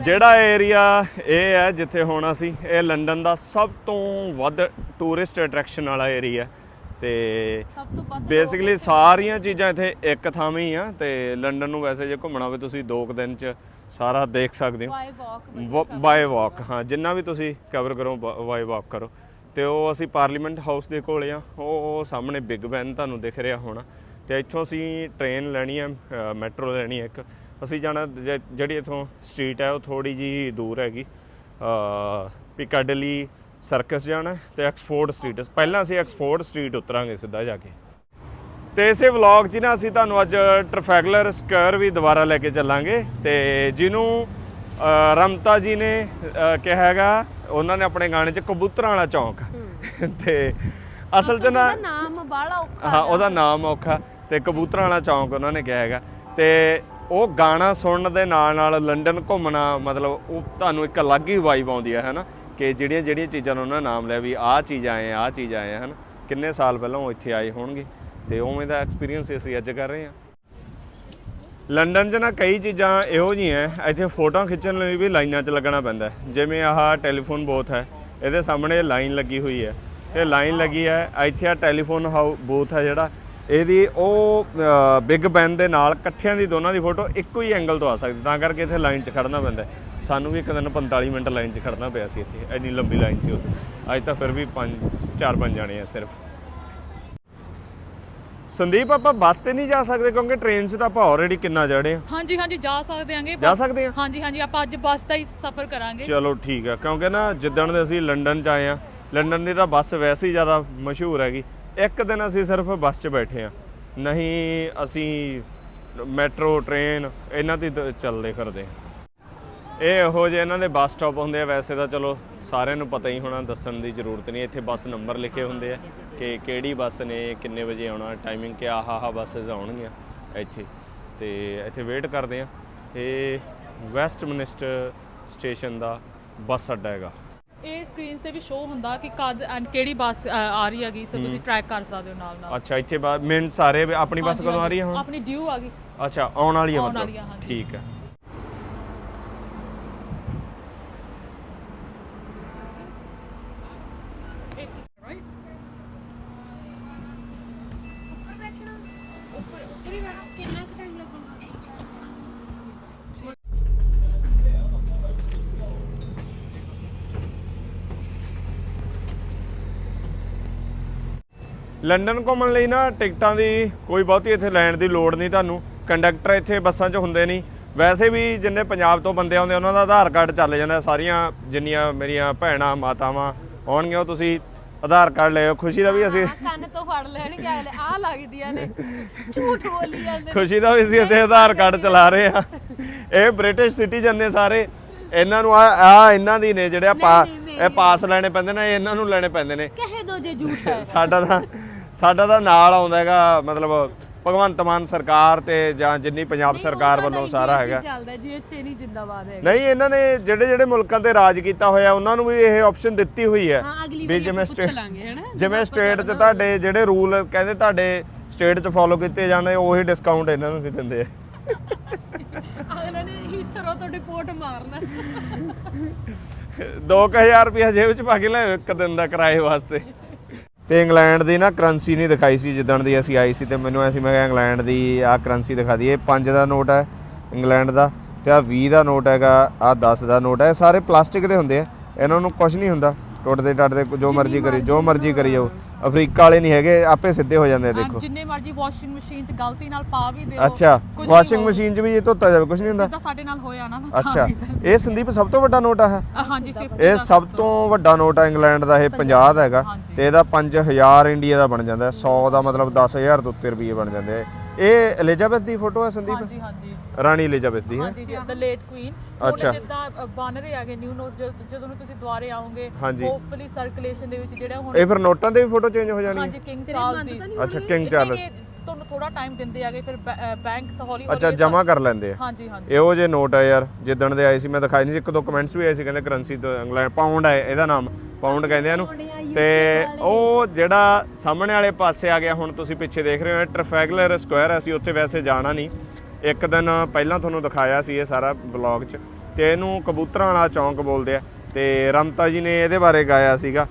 ਜਿਹੜਾ ਏਰੀਆ ਇਹ ਹੈ ਜਿੱਥੇ ਹੁਣ ਅਸੀਂ ਇਹ ਲੰਡਨ ਦਾ ਸਭ ਤੋਂ ਵੱਧ ਟੂਰਿਸਟ ਅਟਰੈਕਸ਼ਨ ਵਾਲਾ ਏਰੀਆ ਤੇ ਬੇਸਿਕਲੀ ਸਾਰੀਆਂ ਚੀਜ਼ਾਂ ਇੱਥੇ ਇੱਕ ਥਾਂ 'ਤੇ ਹੀ ਆ ਤੇ ਲੰਡਨ ਨੂੰ ਵੈਸੇ ਜੇ ਘੁੰਮਣਾ ਹੋਵੇ ਤੁਸੀਂ ਦੋ ਕੁ ਦਿਨ 'ਚ ਸਾਰਾ ਦੇਖ ਸਕਦੇ ਹੋ। ਬਾਏ ਵਾਕ ਹਾਂ। ਜਿੰਨਾ ਵੀ ਤੁਸੀਂ ਕਵਰ ਕਰੋ ਬਾਏ ਵਾਕ ਕਰੋ। ਤੇ ਉਹ ਅਸੀਂ ਪਾਰਲੀਮੈਂਟ ਹਾਊਸ ਦੇ ਕੋਲੇ ਆ ਉਹ ਉਹ ਸਾਹਮਣੇ ਬਿਗ ਬੈਨ ਤੁਹਾਨੂੰ ਦਿਖ ਰਿਹਾ ਹੋਣਾ। ਤੇ ਇੱਥੋਂ ਅਸੀਂ ਟ੍ਰੇਨ ਲੈਣੀ ਆ ਮੈਟਰੋ ਲੈਣੀ ਆ ਇੱਕ। ਅਸੀਂ ਜਾਣਾ ਜ- ਜਿਹੜੀ ਇੱਥੋਂ ਸਟਰੀਟ ਹੈ ਉਹ ਥੋੜੀ ਜੀ ਦੂਰ ਹੈਗੀ। ਪਿਕਾਡਲੀ ਸਰਕਸ ਜਾਣਾ ਤੇ ਐਕਸਫੋਰਡ ਸਟਰੀਟ ਪਹਿਲਾਂ ਅਸੀਂ ਐਕਸਫੋਰਡ ਸਟਰੀਟ ਉਤਰਾਂਗੇ ਸਿੱਧਾ ਜਾ ਕੇ। ਤੇ ਇਸੇ ਵਲੌਗ 'ਚ ਨਾ ਅਸੀਂ ਤੁਹਾਨੂੰ ਅੱਜ ਟ੍ਰੈਫੈਗਲਰ ਸਕੁਅਰ ਵੀ ਦੁਬਾਰਾ ਲੈ ਕੇ ਚੱਲਾਂਗੇ ਤੇ ਜਿਹਨੂੰ ਅ, ਰਮਤਾ ਜੀ ਨੇ ਅ, ਕਿਹਾ ਹੈਗਾ ਉਹਨਾਂ ਨੇ ਆਪਣੇ ਗਾਣੇ 'ਚ ਕਬੂਤਰਾਂ ਵਾਲਾ ਚੌਂਕ। ਤੇ ਅਸਲ 'ਚ ਨਾ ਉਹਦਾ ਨਾਮ ਬਾਲਾ ਔਖਾ ਹਾਂ ਉਹਦਾ ਨਾਮ ਔਖਾ ਤੇ ਕਬੂਤਰਾਂ ਵਾਲਾ ਚੌਂਕ ਉਹਨਾਂ ਨੇ ਕਿਹਾ ਹੈਗਾ। ਤੇ ਉਹ ਗਾਣਾ ਸੁਣਨ ਦੇ ਨਾਲ ਨਾਲ ਲੰਡਨ ਘੁੰਮਣਾ, ਮਤਲਬ ਉਹ ਤੁਹਾਨੂੰ ਇੱਕ ਅਲੱਗ ਹੀ ਵਾਈਬ ਆਉਂਦੀ ਹੈ, ਹੈਨਾ? ਕਿ ਜਿਹੜੀਆਂ ਜਿਹੜੀਆਂ ਚੀਜ਼ਾਂ ਨੂੰ ਉਹਨਾਂ ਨੇ ਨਾਮ ਲਿਆ ਵੀ ਆਹ ਚੀਜ਼ ਆਏ ਆਹ ਚੀਜ਼ ਆਏ ਹਨ? ਕਿੰਨੇ ਸਾਲ ਪਹਿਲਾਂ ਉਹ ਇੱਥੇ ਆਏ ਹੋਣਗੇ? ਤੇ ਉਵੇਂ ਦਾ ਐਕਸਪੀਰੀਅੰਸ ਅਸੀਂ ਅੱਜ ਕਰ ਰਹੇ ਹਾਂ। ਲੰਡਨ 'ਚ ਨਾ ਕਈ ਚੀਜ਼ਾਂ ਇਹੋ ਜਿਹੀਆਂ ਇੱਥੇ ਫੋਟੋਆਂ ਖਿੱਚਣ ਲਈ ਵੀ ਲਾਈਨਾਂ 'ਚ ਲੱਗਣਾ ਪੈਂਦਾ ਜਿਵੇਂ ਆਹ ਟੈਲੀਫੋਨ ਬੋਥ ਹੈ, ਇਹਦੇ ਸਾਹਮਣੇ ਲਾਈਨ ਲੱਗੀ ਹੋਈ ਹੈ। ਇਹ ਲਾਈਨ ਲੱਗੀ ਹੈ, ਇੱਥੇ ਆ ਟੈਲੀਫੋਨ ਹਾਊ ਬੂਥ ਹੈ ਜਿਹੜਾ ਇਹਦੀ ਉਹ ਬਿਗ ਬੈਨ ਦੇ ਨਾਲ ਇਕੱਠਿਆਂ ਦੀ ਦੋਨਾਂ ਦੀ ਫੋਟੋ ਇੱਕੋ ਹੀ ਐਂਗਲ ਤੋਂ ਆ ਸਕਦੀ ਤਾਂ ਕਰਕੇ ਇੱਥੇ ਲਾਈਨ 'ਚ ਖੜਨਾ ਪੈਂਦਾ। ਸਾਨੂੰ ਵੀ ਇੱਕ ਦਿਨ 45 ਮਿੰਟ ਲਾਈਨ 'ਚ ਖੜਨਾ ਪਿਆ ਸੀ ਇੱਥੇ ਇੰਨੀ ਲੰਬੀ ਲਾਈਨ ਸੀ ਉੱਥੇ। ਅੱਜ ਤਾਂ ਫਿਰ ਵੀ 5 4-5 ਜਾਣੇ ਆ ਸਿਰਫ। ਸੰਦੀਪ ਆਪਾਂ ਬੱਸ ਤੇ ਨਹੀਂ ਜਾ ਸਕਦੇ ਕਿਉਂਕਿ ਟ੍ਰੇਨ 'ਚ ਤਾਂ ਆਪਾਂ ਆਲਰੇਡੀ ਕਿੰਨਾ ਚੜ੍ਹੇ ਆ। ਹਾਂਜੀ ਹਾਂਜੀ ਜਾ ਸਕਦੇ ਆਂਗੇ ਜਾ ਸਕਦੇ ਆ? ਹਾਂਜੀ ਹਾਂਜੀ ਆਪਾਂ ਅੱਜ ਬੱਸ ਦਾ ਹੀ ਸਫ਼ਰ ਕਰਾਂਗੇ। ਚਲੋ ਠੀਕ ਆ ਕਿਉਂਕਿ ਨਾ ਜਿੱਦਣ ਦੇ ਅਸੀਂ ਲੰਡਨ 'ਚ ਆਏ ਆ ਲੰਡਨ ਦੀ ਤਾਂ ਬੱਸ ਵੈਸੇ ਹੀ ਜ਼ਿਆਦਾ ਮਸ਼ਹੂਰ ਹੈਗੀ। ਇੱਕ ਦਿਨ ਅਸੀਂ ਸਿਰਫ ਬੱਸ 'ਚ ਬੈਠੇ ਆ ਨਹੀਂ ਅਸੀਂ ਮੈਟਰੋ, ਟ੍ਰੇਨ ਇਹਨਾਂ ਤੇ ਦ- ਚੱਲਦੇ ਫਿਰਦੇ ਇਹ ਇਹੋ ਜਿਹੇ ਇਹਨਾਂ ਦੇ ਬੱਸ ਸਟਾਪ ਹੁੰਦੇ ਆ। ਵੈਸੇ ਤਾਂ ਚਲੋ ਸਾਰਿਆਂ ਨੂੰ ਪਤਾ ਹੀ ਹੋਣਾ, ਦੱਸਣ ਦੀ ਜ਼ਰੂਰਤ ਨਹੀਂ। ਇੱਥੇ ਬੱਸ ਨੰਬਰ ਲਿਖੇ ਹੁੰਦੇ ਆ ਕਿ ਕਿਹੜੀ ਬੱਸ ਨੇ, ਕਿੰਨੇ ਵਜੇ ਆਉਣਾ ਟਾਈਮਿੰਗ ਕਿ ਆਹ ਆਹ ਬੱਸਸ ਆਉਣਗੀਆਂ ਇੱਥੇ। ਤੇ ਇੱਥੇ ਵੇਟ ਕਰਦੇ ਆ ਇਹ ਵੈਸਟ ਵੈਸਟਮਿਨਿਸਟਰ ਸਟੇਸ਼ਨ ਦਾ ਬੱਸ ਅੱਡਾ ਹੈਗਾ। ਇਹ ਸਕਰੀਨਸ ਤੇ ਵੀ ਸ਼ੋ ਹੁੰਦਾ ਕਿ ਕਦ ਐਂਡ ਕਿਹੜੀ ਬੱਸ ਅ, ਆ ਰਹੀ ਹੈਗੀ ਸੋ ਤੁਸੀਂ ਟਰੈਕ ਕਰ ਸਕਦੇ ਹੋ ਨਾਲ ਨਾਲ ਅੱਛਾ ਇੱਥੇ ਮਿੰਟ ਸਾਰੇ ਆਪਣੀ ਬੱਸ ਕਦੋਂ ਆ ਰਹੀ ਹੈ ਹੁਣ? ਆਪਣੀ ਡਿਊ ਆ ਗਈ। ਅੱਛਾ ਆਉਣ ਵਾਲੀ ਹੈ ਆਉਣ ਵਾਲੀ ਮਤਲਬ? ਆ, ਹਾਂਜੀ। ਠੀਕ ਹੈ ਰਾਈਟ ਕਿੰਨਾ ਕੁ ਟਾਈਮ ਲੱਗੂਗਾ ਲੰਡਨ ਘੁੰਮਣ ਲਈ ਨਾ ਟਿਕਟਾਂ ਦੀ ਕੋਈ ਬਹੁਤੀ ਇੱਥੇ ਲੈਣ ਦੀ ਲੋੜ ਨਹੀਂ ਤੁਹਾਨੂੰ। ਕੰਡਕਟਰ ਇੱਥੇ ਬੱਸਾਂ 'ਚ ਹੁੰਦੇ ਨਹੀਂ। ਵੈਸੇ ਵੀ ਜਿੰਨੇ ਪੰਜਾਬ ਤੋਂ ਬੰਦੇ ਆਉਂਦੇ ਉਹਨਾਂ ਦਾ ਆਧਾਰ ਕਾਰਡ ਚੱਲ ਜਾਂਦਾ। ਸਾਰੀਆਂ ਜਿੰਨੀਆਂ ਮੇਰੀਆਂ ਭੈਣਾਂ ਮਾਤਾਵਾਂ ਆਉਣਗੀਆਂ ਉਹ ਤੁਸੀਂ ਆਧਾਰ ਕਾਰਡ ਲੈ ਆਓ। ਖੁਸ਼ੀ ਦਾ ਵੀ ਅਸੀਂ ਆਹ ਕੰਨ ਤੋਂ ਫੜ ਲੈਣਗੇ ਅਗਲੇ। ਆ ਲੱਗਦੀਆਂ ਨੇ। ਝੂਠ ਬੋਲੀ ਜਾਂਦੇ ਨੇ। ਖੁਸ਼ੀ ਦਾ ਵੀ ਅਸੀਂ ਇੱਥੇ ਆਧਾਰ ਕਾਰਡ ਚਲਾ ਰਹੇ ਆ। ਇਹ ਬ੍ਰਿਟਿਸ਼ ਸਿਟੀਜ਼ਨ ਨੇ ਸਾਰੇ। ਇਹਨਾਂ ਨੂੰ ਆ ਆ ਇਹਨਾਂ ਦੀ ਨੇ ਜਿਹੜੇ ਆ ਪਾ ਨਹੀਂ, ਨਹੀਂ, ਇਹ ਪਾਸ ਲੈਣੇ ਪੈਂਦੇ ਨੇ ਇਹ ਇਹਨਾਂ ਨੂੰ ਲੈਣੇ ਪੈਂਦੇ ਨੇ। ਕਹੇ ਦੋ ਜੇ ਝੂਠ ਹੈ। ਸਾਡਾ ਤਾਂ ਸਾਡਾ ਤਾਂ ਨਾਲ ਆਉਂਦਾ ਹੈਗਾ ਮਤਲਬ ਭਗਵੰਤ ਮਾਨ ਸਰਕਾਰ ਤੇ ਜਾਂ ਜਿੰਨੀ ਪੰਜਾਬ ਸਰਕਾਰ ਵੱਲੋਂ ਸਾਰਾ ਹੈਗਾ। ਚੱਲਦਾ ਜੀ ਇੱਥੇ ਨਹੀਂ ਜਿੰਦਾਬਾਦ ਹੈ ਨਹੀਂ ਇਹਨਾਂ ਨੇ ਜਿਹੜੇ ਜਿਹੜੇ ਮੁਲਕਾਂ ਤੇ ਰਾਜ ਕੀਤਾ ਹੋਇਆ ਉਹਨਾਂ ਨੂੰ ਵੀ ਇਹ ਆਪਸ਼ਨ ਦਿੱਤੀ ਹੋਈ ਹੈ ਹਾਂ ਅਗਲੀ ਵੀ ਵਾਰੀ ਜਿਵੇਂ ਪੁੱਛ ਸਟੇ- ਲਾਂਗੇ ਹੈਨਾ ਜਿਵੇਂ ਸਟੇਟ 'ਚ ਤੁਹਾਡੇ ਜਿਹੜੇ ਰੂਲ ਕਹਿੰਦੇ ਤੁਹਾਡੇ ਸਟੇਟ 'ਚ ਫੋਲੋ ਕੀਤੇ ਜਾਂਦੇ ਉਹੀ ਡਿਸਕਾਊਂਟ ਇਹਨਾਂ ਨੂੰ ਵੀ ਦਿੰਦੇ ਆ। ਅਗਲੇ ਨੇ ਹੀਥਰੋ ਤੋਂ ਰਿਪੋਰਟ ਮਾਰਨਾ। 2000 ਰੁਪਏ ਜੇਬ 'ਚ ਪਾ ਕੇ ਲੈ ਇੱਕ ਦਿਨ ਦਾ ਕਿਰਾਏ ਵਾਸਤੇ। ਤੇ ਇੰਗਲੈਂਡ ਦੀ ਨਾ ਕਰੰਸੀ ਨਹੀਂ ਦਿਖਾਈ ਸੀ ਜਿੱਦਣ ਦੀ ਅਸੀਂ ਆਈ ਸੀ ਤੇ ਮੈਨੂੰ ਐਸੀ ਮੈਂ ਕਿਹਾ ਇੰਗਲੈਂਡ ਦੀ ਆਹ ਕਰੰਸੀ ਦਿਖਾ ਦਈਏ। 5 ਦਾ ਨੋਟ ਹੈ ਇੰਗਲੈਂਡ ਦਾ ਤੇ ਆ 20 ਦਾ ਨੋਟ ਹੈਗਾ, ਆ 10 ਦਾ ਨੋਟ ਹੈ। ਇਹ ਸਾਰੇ ਪਲਾਸਟਿਕ ਦੇ ਹੁੰਦੇ ਆ, ਇਹਨਾਂ ਨੂੰ ਕੁਝ ਨਹੀਂ ਹੁੰਦਾ। ਟੁੱਟਦੇ ਟੱਟਦੇ ਜੋ ਮਰਜ਼ੀ ਕਰੀ, ਜੋ ਮਰਜ਼ੀ ਕਰੀ ਜਾਓ। ਅਫਰੀਕਾ ਵਾਲੇ ਨਹੀਂ ਹੈਗੇ ਆਪੇ ਸਿੱਧੇ ਹੋ ਜਾਂਦੇ ਆ ਦੇਖੋ। ਜਿੰਨੇ ਮਰਜ਼ੀ ਵਾਸ਼ਿੰਗ ਮਸ਼ੀਨ 'ਚ ਗਲਤੀ ਨਾਲ ਪਾ ਵੀ ਦਿਓ ਅੱਛਾ ਕੁਝ ਨਹੀਂ ਵਾਸ਼ਿੰਗ ਹੋਊ। ਮਸ਼ੀਨ 'ਚ ਵੀ ਇਹ ਧੋਤਾ ਜਾਵੇ ਕੁਝ ਨਹੀਂ ਹੁੰਦਾ। ਜਿੱਦਾਂ ਸਾਡੇ ਨਾਲ ਹੋਇਆ ਨਾ ਮੈਂ ਤਾਂ ਅੱਛਾ ਇਹ ਸੰਦੀਪ ਸਭ ਤੋਂ ਵੱਡਾ ਨੋਟ ਆ ਇਹ? ਅ, ਹਾਂਜੀ 50 ਇਹ ਦਾ ਸਭ ਤੋਂ ਵੱਡਾ ਨੋਟ ਆ ਇੰਗਲੈਂਡ ਦਾ ਇਹ 50 ਦਾ ਹੈਗਾ। ਹਾਂਜੀ। ਤੇ ਇਹਦਾ 5000 ਇੰਡੀਆ ਦਾ ਬਣ ਜਾਂਦਾ ਹੈ 100 ਦਾ ਮਤਲਬ 10000 ਦੇ ਉੱਤੇ ਰੁਪਏ ਬਣ ਜਾਂਦੇ ਆ। ਇਹ ਐਲਿਜ਼ਾਬੈਥ ਦੀ ਫੋਟੋ ਹੈ ਸੰਦੀਪ? ਹਾਂਜੀ ਹਾਂਜੀ ਰਾਣੀ ਐਲਿਜ਼ਾਬੈਥ ਦੀ ਹੈ? ਹਾਂਜੀ ਜੀ ਦ ਲੇਟ ਕੁਈਨ ਅੱਛਾ। ਜਿੱਦਾਂ ਬਣ ਰਹੇ ਹੈਗੇ ਨਿਊ ਨੋਟਸ ਜਦੋਂ ਨੂੰ ਤੁਸੀਂ ਦੁਆਰੇ ਆਓਗੇ ਹਾਂਜੀ। ਹੋਪਫੁਲੀ ਸਰਕੂਲੇਸ਼ਨ ਦੇ ਵਿੱਚ ਜਿਹੜਾ ਹੁਣ ਇਹ ਫਿਰ ਨੋਟਾਂ ਦੇ ਵੀ ਫੋਟੋ ਚੇਂਜ ਹੋ ਜਾਣੀ। ਹਾਂਜੀ ਹੈ ਕਿੰਗ ਚਾਰਲਸ ਦੀ। ਅੱਛਾ ਕਿੰਗ ਚਾਰਲਸ ਤੁਹਾਨੂੰ ਥੋੜਾ ਟਾਈਮ ਦਿੰਦੇ ਹੈਗੇ ਫਿਰ ਬੈਂਕ ਹੌਲੀ ਅੱਛਾ ਜਮਾ ਕਰ ਲੈਂਦੇ ਆ। ਹਾਂਜੀ ਹਾਂਜੀ। ਇਹੋ ਜੇ ਨੋਟ ਆ ਯਾਰ ਜਿੱਦਣ ਦੇ ਆਏ ਸੀ ਮੈਂ ਦਿਖਾਈ ਨਹੀਂ ਸੀ, ਇੱਕ ਦੋ ਕਮੈਂਟਸ ਵੀ ਆਏ ਸੀ ਕਹਿੰਦੇ ਕਰੰਸੀ ਤੋਂ ਇੰਗਲੈਂਡ ਪਾਉਂਡ ਹੈ ਇਹਦਾ ਨਾਮ ਪਾਉਂਡ ਕਹਿੰਦੇ ਆ ਇਹਨੂੰ। ਤੇ ਉਹ ਜਿਹੜਾ ਸਾਹਮਣੇ ਵਾਲੇ ਪਾਸੇ ਆ ਗਿਆ ਹੁਣ ਤੁਸੀਂ ਪਿੱਛੇ ਦੇਖ ਰਹੇ ਹੋ ਟ੍ਰੈਫੈਗਲਰ ਸਕੁਅਰ ਅਸੀਂ ਉੱਥੇ ਵੈਸੇ ਜਾਣਾ ਨਹੀਂ। ਇੱਕ ਦਿਨ ਪਹਿਲਾਂ ਤੁਹਾਨੂੰ ਦਿਖਾਇਆ ਸੀ ਇਹ ਸਾਰਾ ਵਲੌਗ 'ਚ ਤੇ ਇਹਨੂੰ ਕਬੂਤਰਾਂ ਵਾਲਾ ਚੌਂਕ ਬੋਲਦੇ ਆ ਤੇ ਰਮਤਾ ਜੀ ਨੇ ਇਹਦੇ ਬਾਰੇ ਗਾਇਆ ਸੀਗਾ।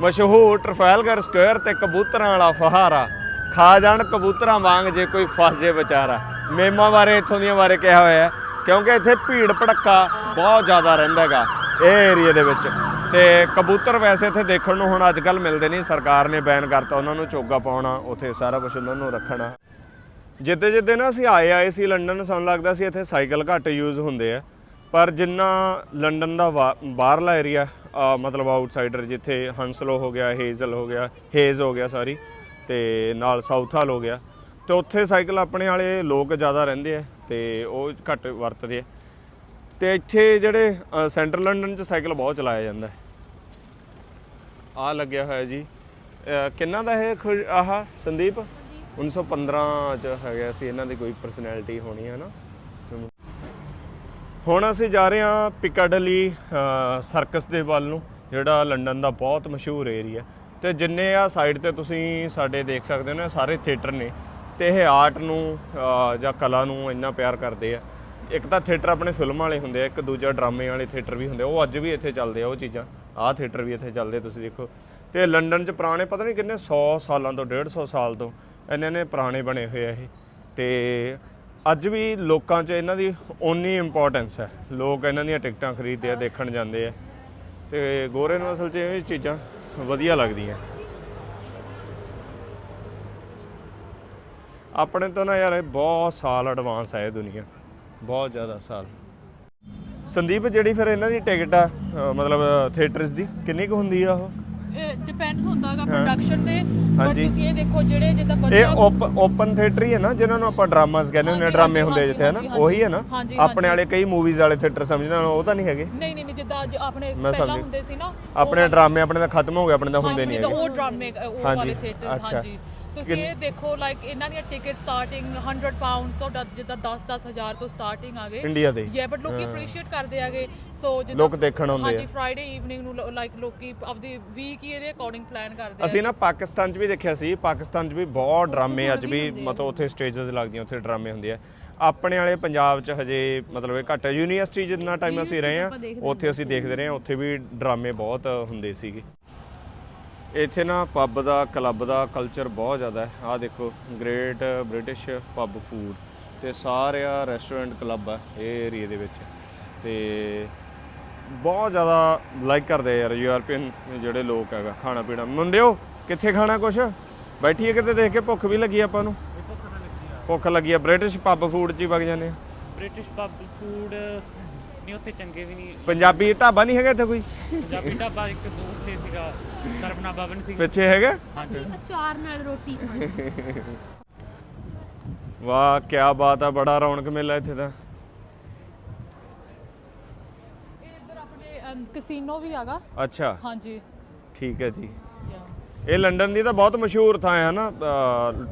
ਮਸ਼ਹੂਰ ਟਰਫੈਲਗਰ ਸਕੁਅਰ ਤੇ ਕਬੂਤਰਾਂ ਵਾਲਾ ਫਹਾਰਾ। ਖਾ ਜਾਣ ਕਬੂਤਰਾਂ ਵਾਂਗ ਜੇ ਕੋਈ ਫਸ ਜੇ ਵਿਚਾਰਾ। ਮੇਮਾ ਬਾਰੇ ਇੱਥੋਂ ਦੀਆਂ ਬਾਰੇ ਕਿਹਾ ਹੋਇਆ ਹੈ, ਕਿਉਂਕਿ ਇੱਥੇ ਭੀੜ ਭੜੱਕਾ ਬਹੁਤ ਜ਼ਿਆਦਾ ਰਹਿੰਦਾ ਹੈਗਾ ਇਹ ਏਰੀਆ ਦੇ ਵਿੱਚ। ਤੇ ਕਬੂਤਰ ਵੈਸੇ ਇੱਥੇ ਦੇਖਣ ਨੂੰ ਹੁਣ ਅੱਜ ਕੱਲ ਮਿਲਦੇ ਨਹੀਂ, ਸਰਕਾਰ ਨੇ ਬੈਨ ਕਰਤਾ, ਉਹਨਾਂ ਨੂੰ ਚੋਗਾ ਪਾਉਣਾ, ਉੱਥੇ ਸਾਰਾ ਕੁਝ ਉਹਨਾਂ ਨੂੰ ਰੱਖਣਾ। ਜਿੱਦੇ ਜਿੱਦੇ ਨਾ ਅਸੀਂ ਆਏ ਆਏ ਸੀ ਲੰਡਨ ਸਾਨੂੰ ਲੱਗਦਾ ਸੀ ਇੱਥੇ ਸਾਈਕਲ ਘੱਟ ਯੂਜ਼ ਹੁੰਦੇ ਆ। ਪਰ ਜਿੰਨਾ ਲੰਡਨ ਦਾ ਵਾ- ਬਾਹਰਲਾ ਏਰੀਆ ਮਤਲਬ ਆਊਟਸਾਈਡਰ ਜਿੱਥੇ ਹੰਸਲੋ ਹੋ ਗਿਆ ਹੇਜ਼ਲ ਹੋ ਗਿਆ ਹੇਜ਼ ਹੋ ਗਿਆ ਸੌਰੀ ਤੇ ਨਾਲ ਸਾਊਥ ਹਾਲ ਹੋ ਗਿਆ ਤੇ ਉੱਥੇ ਸਾਈਕਲ ਆਪਣੇ ਵਾਲੇ ਲੋਕ ਜ਼ਿਆਦਾ ਰਹਿੰਦੇ ਆ ਤੇ ਉਹ ਘੱਟ ਵਰਤਦੇ ਆ। ਤੇ ਇੱਥੇ ਜਿਹੜੇ ਅ, ਸੈਂਟਰਲ ਲੰਡਨ 'ਚ ਸਾਈਕਲ ਬਹੁਤ ਚਲਾਇਆ ਜਾਂਦਾ। ਹੈ ਆ ਲੱਗਿਆ ਹੋਇਆ ਜੀ। ਕਿੰਨਾ ਦਾ ਇਹ ਖੁ- ਆਹ ਸੰਦੀਪ? 1915 ਚ ਹੈਗਾ ਸੀ, ਇਹਨਾਂ ਦੀ ਕੋਈ ਪਰਸਨੈਲਿਟੀ ਹੋਣੀ ਹੈ ਨਾ ਹੁਣ ਅਸੀਂ ਜਾ ਰਹੇ ਹਾਂ ਪਿਕਾਡਲੀ ਸਰਕਸ ਦੇ ਵੱਲ ਨੂੰ, ਜਿਹੜਾ ਲੰਡਨ ਦਾ ਬਹੁਤ ਮਸ਼ਹੂਰ ਏਰੀਆ ਤੇ ਜਿੰਨੇ ਆ ਸਾਈਡ ਤੇ ਤੁਸੀਂ ਸਾਡੇ ਦੇਖ ਸਕਦੇ ਹੋ ਨਾ, ਸਾਰੇ ਥੀਏਟਰ ਨੇ। ਤੇ ਇਹ ਆਰਟ ਨੂੰ ਜਾਂ ਕਲਾ ਨੂੰ ਇੰਨਾ ਪਿਆਰ ਕਰਦੇ ਆ। ਇੱਕ ਤਾਂ ਥੀਏਟਰ ਆਪਣੇ ਫਿਲਮਾਂ ਵਾਲੇ ਹੁੰਦੇ ਆ, ਇੱਕ ਦੂਜਾ ਡਰਾਮੇ ਵਾਲੇ ਥੀਏਟਰ ਵੀ ਹੁੰਦੇ ਆ। ਉਹ ਅੱਜ ਵੀ ਇੱਥੇ ਚੱਲਦੇ ਆ ਉਹ ਚੀਜ਼ਾਂ। ਆਹ ਥੀਏਟਰ ਵੀ ਇੱਥੇ ਚੱਲਦੇ ਤੁਸੀਂ ਦੇਖੋ। ਤੇ ਲੰਡਨ 'ਚ ਪੁਰਾਣੇ, ਪਤਾ ਨਹੀਂ ਕਿੰਨੇ 100 ਸਾਲਾਂ ਤੋਂ 150 ਸਾਲ ਤੋਂ ਇੰਨੇ ਨੇ ਪੁਰਾਣੇ ਬਣੇ ਹੋਏ ਆ ਇਹ। ਤੇ ਅੱਜ ਵੀ ਲੋਕਾਂ 'ਚ ਇਹਨਾਂ ਦੀ ਓਨੀ ਇੰਪੋਰਟੈਂਸ ਹੈ। ਲੋਕ ਇਹਨਾਂ ਦੀਆਂ ਟਿਕਟਾਂ ਖਰੀਦਦੇ ਆ ਦੇਖਣ ਜਾਂਦੇ ਆ। ਤੇ ਗੋਰੇ ਨੂੰ ਅਸਲ 'ਚ ਇਹ ਚੀਜ਼ਾਂ ਵਧੀਆ ਲੱਗਦੀਆਂ। ਆਪਣੇ ਤੋਂ ਨਾ ਯਾਰ ਇਹ ਬਹੁਤ ਸਾਲ ਐਡਵਾਂਸ ਹੈ ਇਹ ਦੁਨੀਆ। ਬਹੁਤ ਜ਼ਿਆਦਾ ਸਾਲ। ਸੰਦੀਪ ਜਿਹੜੀ ਫਿਰ ਇਹਨਾਂ ਦੀ ਟਿਕਟ ਆ ਅ, ਮਤਲਬ ਥੀਏਟਰਸ ਦੀ ਕਿੰਨੀ ਕੁ ਹੁੰਦੀ ਆ ਉਹ? ਡਿਪੈਂਡਸ ਹੁੰਦਾ ਹੈਗਾ ਪ੍ਰੋਡਕਸ਼ਨ ਤੇ ਪਰ ਹਾਂਜੀ। ਤੁਸੀਂ ਇਹ ਦੇਖੋ ਜਿਹੜੇ ਜਿੱਦਾਂ ਇਹ ਓਪਨ ਥੀਏਟਰ ਹੀ ਹੈ ਨਾ ਜਿਨ੍ਹਾਂ ਨੂੰ ਆਪਾਂ ਡਰਾਮਾਸ ਕਹਿੰਦੇ ਹੁੰਦੇ ਆ ਹਾਂਜੀ, ਡਰਾਮੇ ਹਾਂਜੀ, ਹੁੰਦੇ ਜਿੱਥੇ ਹੈ ਨਾ ਹਾਂਜੀ, ਉਹੀ ਹੈ ਨਾ? ਹਾਂਜੀ, ਆਪਣੇ ਹਾਂਜੀ। ਵਾਲੇ ਕਈ ਮੂਵੀਜ਼ ਵਾਲੇ ਥੀਏਟਰ ਸਮਝਦੇ ਹਨ ਉਹ ਤਾਂ ਨਹੀਂ ਹੈਗੇ। ਨਹੀਂ ਨਹੀਂ ਨਹੀਂ ਜਿੱਦਾਂ ਅੱਜ ਆਪਣੇ ਮੈਂ ਪਹਿਲਾਂ ਸਮਝ- ਹੁੰਦੇ ਸੀ ਨਾ ਆਪਣੇ ਡਰਾਮੇ ਆਪਣੇ ਤਾਂ ਖਤਮ ਹੋ ਗਏ ਆਪਣੇ ਤਾਂ ਹੁੰਦੇ ਹਾਂਜੀ, ਨਹੀਂ ਜਿੱਦਾਂ ਹੈਗੇ। ਉਹ ਡਰਾਮੇ ਉਹ ਹਾਂਜੀ, ਵਾਲੇ ਥੀਏਟਰ ਅੱਛਾ। ਹਾਂਜੀ। ਤੁਸੀਂ ਇਹ ਦੇਖੋ ਲਾਈਕ ਇਹਨਾਂ ਦੀਆਂ ਟਿਕਟ ਸਟਾਰਟਿੰਗ 100 ਪਾਉਂਡ ਤੋਂ ਡ- ਜਿੱਦਾਂ 10 ਹਜ਼ਾਰ ਤੋਂ ਸਟਾਰਟਿੰਗ ਆ ਗਏ। ਇੰਡੀਆ ਦੇ। ਯਾ ਬਟ ਲੋਕੀ ਅਪਰੀਸ਼ੀਏਟ ਕਰਦੇ ਆਗੇ ਸੋ ਜਿੱਦਾਂ ਲੋਕ ਦੇਖਣ ਆਉਂਦੇ ਹਾਂਜੀ ਆ। ਫਰਾਈਡੇ ਈਵਨਿੰਗ ਨੂੰ ਲਾਈਕ ਲੋਕੀ ਆਪਦੀ ਵੀਕ ਹੀ ਇਹਦੇ ਅਕੋਰਡਿੰਗ ਪਲਾਨ ਕਰਦੇ ਅਸੀਂ ਨਾ ਪਾਕਿਸਤਾਨ 'ਚ ਵੀ ਦੇਖਿਆ ਸੀ। ਪਾਕਿਸਤਾਨ 'ਚ ਵੀ ਬਹੁਤ ਡਰਾਮੇ ਅੱਜ ਵੀ ਮਤਲਬ ਉੱਥੇ ਸਟੇਜਸ ਲੱਗਦੀਆਂ ਉੱਥੇ ਡਰਾਮੇ ਹੁੰਦੇ ਆ। ਆਪਣੇ ਵਾਲੇ ਪੰਜਾਬ 'ਚ ਹਜੇ ਮਤਲਬ ਇਹ ਘੱਟ ਹੈ। ਯੂਨੀਵਰਸਿਟੀ ਜਿੰਨਾ ਟਾਈਮ ਅਸੀਂ ਰਹੇ ਆ ਉੱਥੇ ਅਸੀਂ ਦੇਖਦੇ ਰਹੇ ਆ ਉੱਥੇ ਵੀ ਡਰਾਮੇ ਬਹੁਤ ਹੁੰਦੇ ਸੀਗੇ। ਇੱਥੇ ਨਾ ਪੱਬ ਦਾ ਕਲੱਬ ਦਾ ਕਲਚਰ ਬਹੁਤ ਜ਼ਿਆਦਾ ਹੈ। ਆਹ ਦੇਖੋ ਗ੍ਰੇਟ ਬ੍ਰਿਟਿਸ਼ ਪੱਬ ਫੂਡ ਤੇ ਸਾਰਿਆ ਰੈਸਟੋਰੈਂਟ ਕਲੱਬ ਆ ਇਹ ਏਰੀਆ ਦੇ ਵਿੱਚ। ਤੇ ਬਹੁਤ ਜ਼ਿਆਦਾ ਲਾਈਕ ਕਰਦੇ ਯਾਰ ਯੂਰਪੀਅਨ ਜਿਹੜੇ ਲੋਕ ਹੈਗਾ ਖਾਣਾ ਪੀਣਾ। ਮੁੰਡਿਓ ਕਿੱਥੇ ਖਾਣਾ ਕੁਛ? ਬੈਠੀਏ ਕਿਤੇ ਦੇਖ ਕੇ ਭੁੱਖ ਵੀ ਲੱਗੀ ਆਪਾਂ ਨੂੰ। ਭੁੱਖ ਲੱਗੀ ਆ। ਬ੍ਰਿਟਿਸ਼ ਪੱਬ ਫੂਡ 'ਚ ਹੀ ਵਗ ਜਾਂਦੇ ਆ। ਬ੍ਰਿਟਿਸ਼ ਪਬ ਫੂਡ ਨਹੀਂ ਉੱਥੇ ਚੰਗੇ ਵੀ ਨਹੀਂ। ਪੰਜਾਬੀ ਢਾਬਾ ਨਹੀਂ ਹੈਗਾ ਇੱਥੇ ਕੋਈ? ਪੰਜਾਬੀ ਢਾਬਾ ਇੱਕ ਦੋ ਉੱਥੇ ਸੀਗਾ। ਸਰਬਨਾ ਭਵਨ ਸੀ ਪਿੱਛੇ ਹੈਗਾ? ਹਾਂਜੀ। ਅਚਾਰ ਨਾਲ ਰੋਟੀ ਖਾਣੀ ਵਾਹ ਕੀ ਬਾਤ ਆ ਬੜਾ ਰੌਣਕ ਮੇਲਾ ਇੱਥੇ ਇਹ ਇੱਧਰ ਆਪਣੇ ਕਸੀਨੋ ਵੀ ਹੈਗਾ। ਅੱਛਾ। ਹਾਂਜੀ। ਠੀਕ ਹੈ ਜੀ. ਇਹ ਲੰਡਨ ਦੀ ਤਾਂ ਬਹੁਤ ਮਸ਼ਹੂਰ ਥਾਂ ਹੈ ਨਾ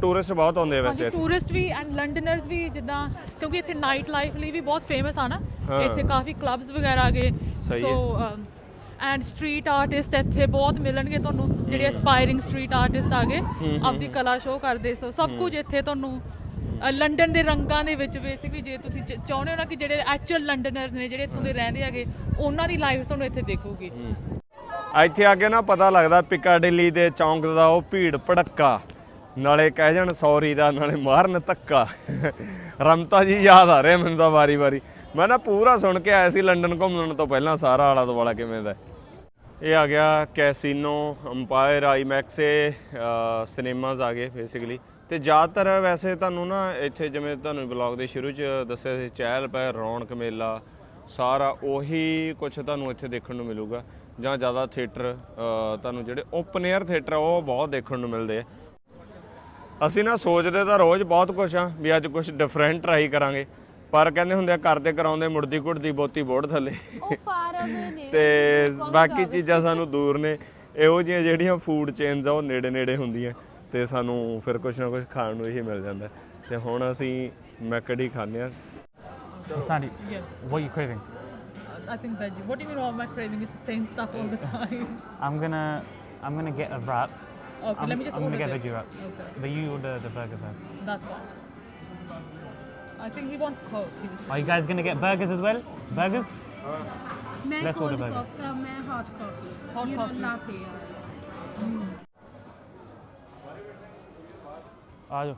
ਟੂਰਿਸਟ ਬਹੁਤ ਆਉਂਦੇ ਆ ਵੈਸੇ ਟੂਰਿਸਟ ਵੀ ਐਂਡ ਲੰਡਨਰਸ ਵੀ ਜਿੱਦਾਂ ਕਿਉਂਕਿ ਇੱਥੇ ਨਾਈਟ ਲਾਈਫ ਲਈ ਵੀ ਬਹੁਤ ਫੇਮਸ ਆ ਨਾ। ਇੱਥੇ ਕਾਫੀ ਕਲੱਬਸ ਵਗੈਰਾ ਸਹੀ ਸੋ ਐਂਡ ਸਟਰੀਟ ਆਰਟਿਸਟ ਇੱਥੇ ਬਹੁਤ ਮਿਲਣਗੇ ਤੁਹਾਨੂੰ ਜਿਹੜੇ ਐਸਪਾਇਰਿੰਗ ਸਟਰੀਟ ਆਰਟਿਸਟ ਆਗੇ ਆਪਦੀ ਕਲਾ ਸ਼ੋਅ ਕਰਦੇ ਸੋ ਸਭ ਕੁਝ ਇੱਥੇ ਤੁਹਾਨੂੰ ਲੰਡਨ ਦੇ ਰੰਗਾਂ ਦੇ ਵਿੱਚ ਬੇਸਿਕਲੀ ਜੇ ਤੁਸੀਂ ਚਾਹੁੰਦੇ ਹੋ ਨਾ ਕਿ ਜਿਹੜੇ ਐਕਚੁਅਲ ਲੰਡਨਰਸ ਨੇ ਜਿਹੜੇ ਇੱਥੋਂ ਦੇ ਰਹਿੰਦੇ ਹੈਗੇ ਉਹਨਾਂ ਦੀ ਲਾਈਫ ਤੁਹਾਨੂੰ ਇੱਥੇ ਦੇਖੂਗੀ। ਇੱਥੇ ਆ ਕੇ ਨਾ ਪਤਾ ਲੱਗਦਾ ਪਿਕਾਡਿਲੀ ਦੇ ਚੌਂਕ ਦਾ ਉਹ ਭੀੜ ਭੜੱਕਾ ਨਾਲੇ ਕਹਿ ਜਾਣ ਸੌਰੀ ਦਾ ਨਾਲੇ ਮਾਰਨ ਧੱਕਾ। ਰਮਤਾ ਜੀ ਯਾਦ ਆ ਰਿਹਾ ਮੈਨੂੰ ਤਾਂ ਵਾਰੀ ਵਾਰੀ ਮੈਂ ਨਾ ਪੂਰਾ ਸੁਣ ਕੇ ਆਇਆ ਸੀ ਲੰਡਨ ਘੁੰਮਣ ਤੋਂ ਪਹਿਲਾਂ, ਸਾਰਾ ਆਲਾ ਦੁਆਲਾ ਕਿਵੇਂ ਦਾ ਇਹ ਆ ਗਿਆ ਕੈਸੀਨੋ, ਅੰਪਾਇਰ, ਆਈਮੈਕਸ ਸਿਨੇਮਾਜ਼ ਆ ਗਏ ਬੇਸਿਕਲੀ ਤੇ ਜ਼ਿਆਦਾਤਰ ਵੈਸੇ ਤੁਹਾਨੂੰ ਨਾ ਇੱਥੇ ਜਿਵੇਂ ਤੁਹਾਨੂੰ ਬਲੌਗ ਦੇ ਸ਼ੁਰੂ 'ਚ ਦੱਸਿਆ ਸੀ, ਚਹਿਲ ਪਹਿਲ, ਰੌਣਕ ਮੇਲਾ, ਸਾਰਾ ਉਹੀ ਕੁਝ ਤੁਹਾਨੂੰ ਇੱਥੇ ਦੇਖਣ ਨੂੰ ਮਿਲੂਗਾ। ਜਾਂ ਜ਼ਿਆਦਾ ਥੀਏਟਰ ਤੁਹਾਨੂੰ ਜਿਹੜੇ ਓਪਨ 에ਅਰ ਥੀਏਟਰ ਉਹ ਬਹੁਤ ਦੇਖਣ ਨੂੰ ਮਿਲਦੇ ਆ। ਅਸੀਂ ਨਾ ਸੋਚਦੇ ਤਾਂ ਰੋਜ਼ ਬਹੁਤ ਕੁਝ ਆ, ਵੀ ਅੱਜ ਕੁਝ ਡਿਫਰੈਂਟ ਟਰਾਈ ਕਰਾਂਗੇ। ਪਰ ਕਹਿੰਦੇ ਹੁੰਦੇ ਆ ਕਰਦੇ ਕਰਾਉਂਦੇ ਮੁੜਦੀ ਕੁੜਦੀ ਬੋਤੀ ਬੋੜ ਥੱਲੇ ਉਹ ਫਾਰ ਅਵੇ ਨੇ ਤੇ ਬਾਕੀ ਚੀਜ਼ਾਂ ਸਾਨੂੰ ਦੂਰ ਨੇ ਇਹੋ ਜਿਹੀਆਂ ਜਿਹੜੀਆਂ ਫੂਡ ਚੇਨਸ ਆ ਉਹ ਨੇੜੇ ਨੇੜੇ ਹੁੰਦੀਆਂ ਤੇ ਸਾਨੂੰ ਫਿਰ ਕੁਝ ਨਾ ਕੁਝ ਖਾਣ ਨੂੰ ਇਹੀ ਮਿਲ ਜਾਂਦਾ ਤੇ ਹੁਣ ਅਸੀਂ ਮੈਕਡੀ ਖਾਂਦੇ ਆ So Sandy, Yes. what are you craving? I think veggie. What do you mean all my craving is the same stuff all the time? I'm gonna I'm gonna get a wrap. Okay, I'm, let me just I'm gonna order get this. veggie wrap. Okay. But you order the burger first. That's fine. I think he wants Coke. He was Are you guys gonna get burgers as well? Burgers? ਮੈਂ Let's order cold burger. Coffee ਮੈਂ hot coffee Hot you coffee. Latte ਆ ਜਾਓ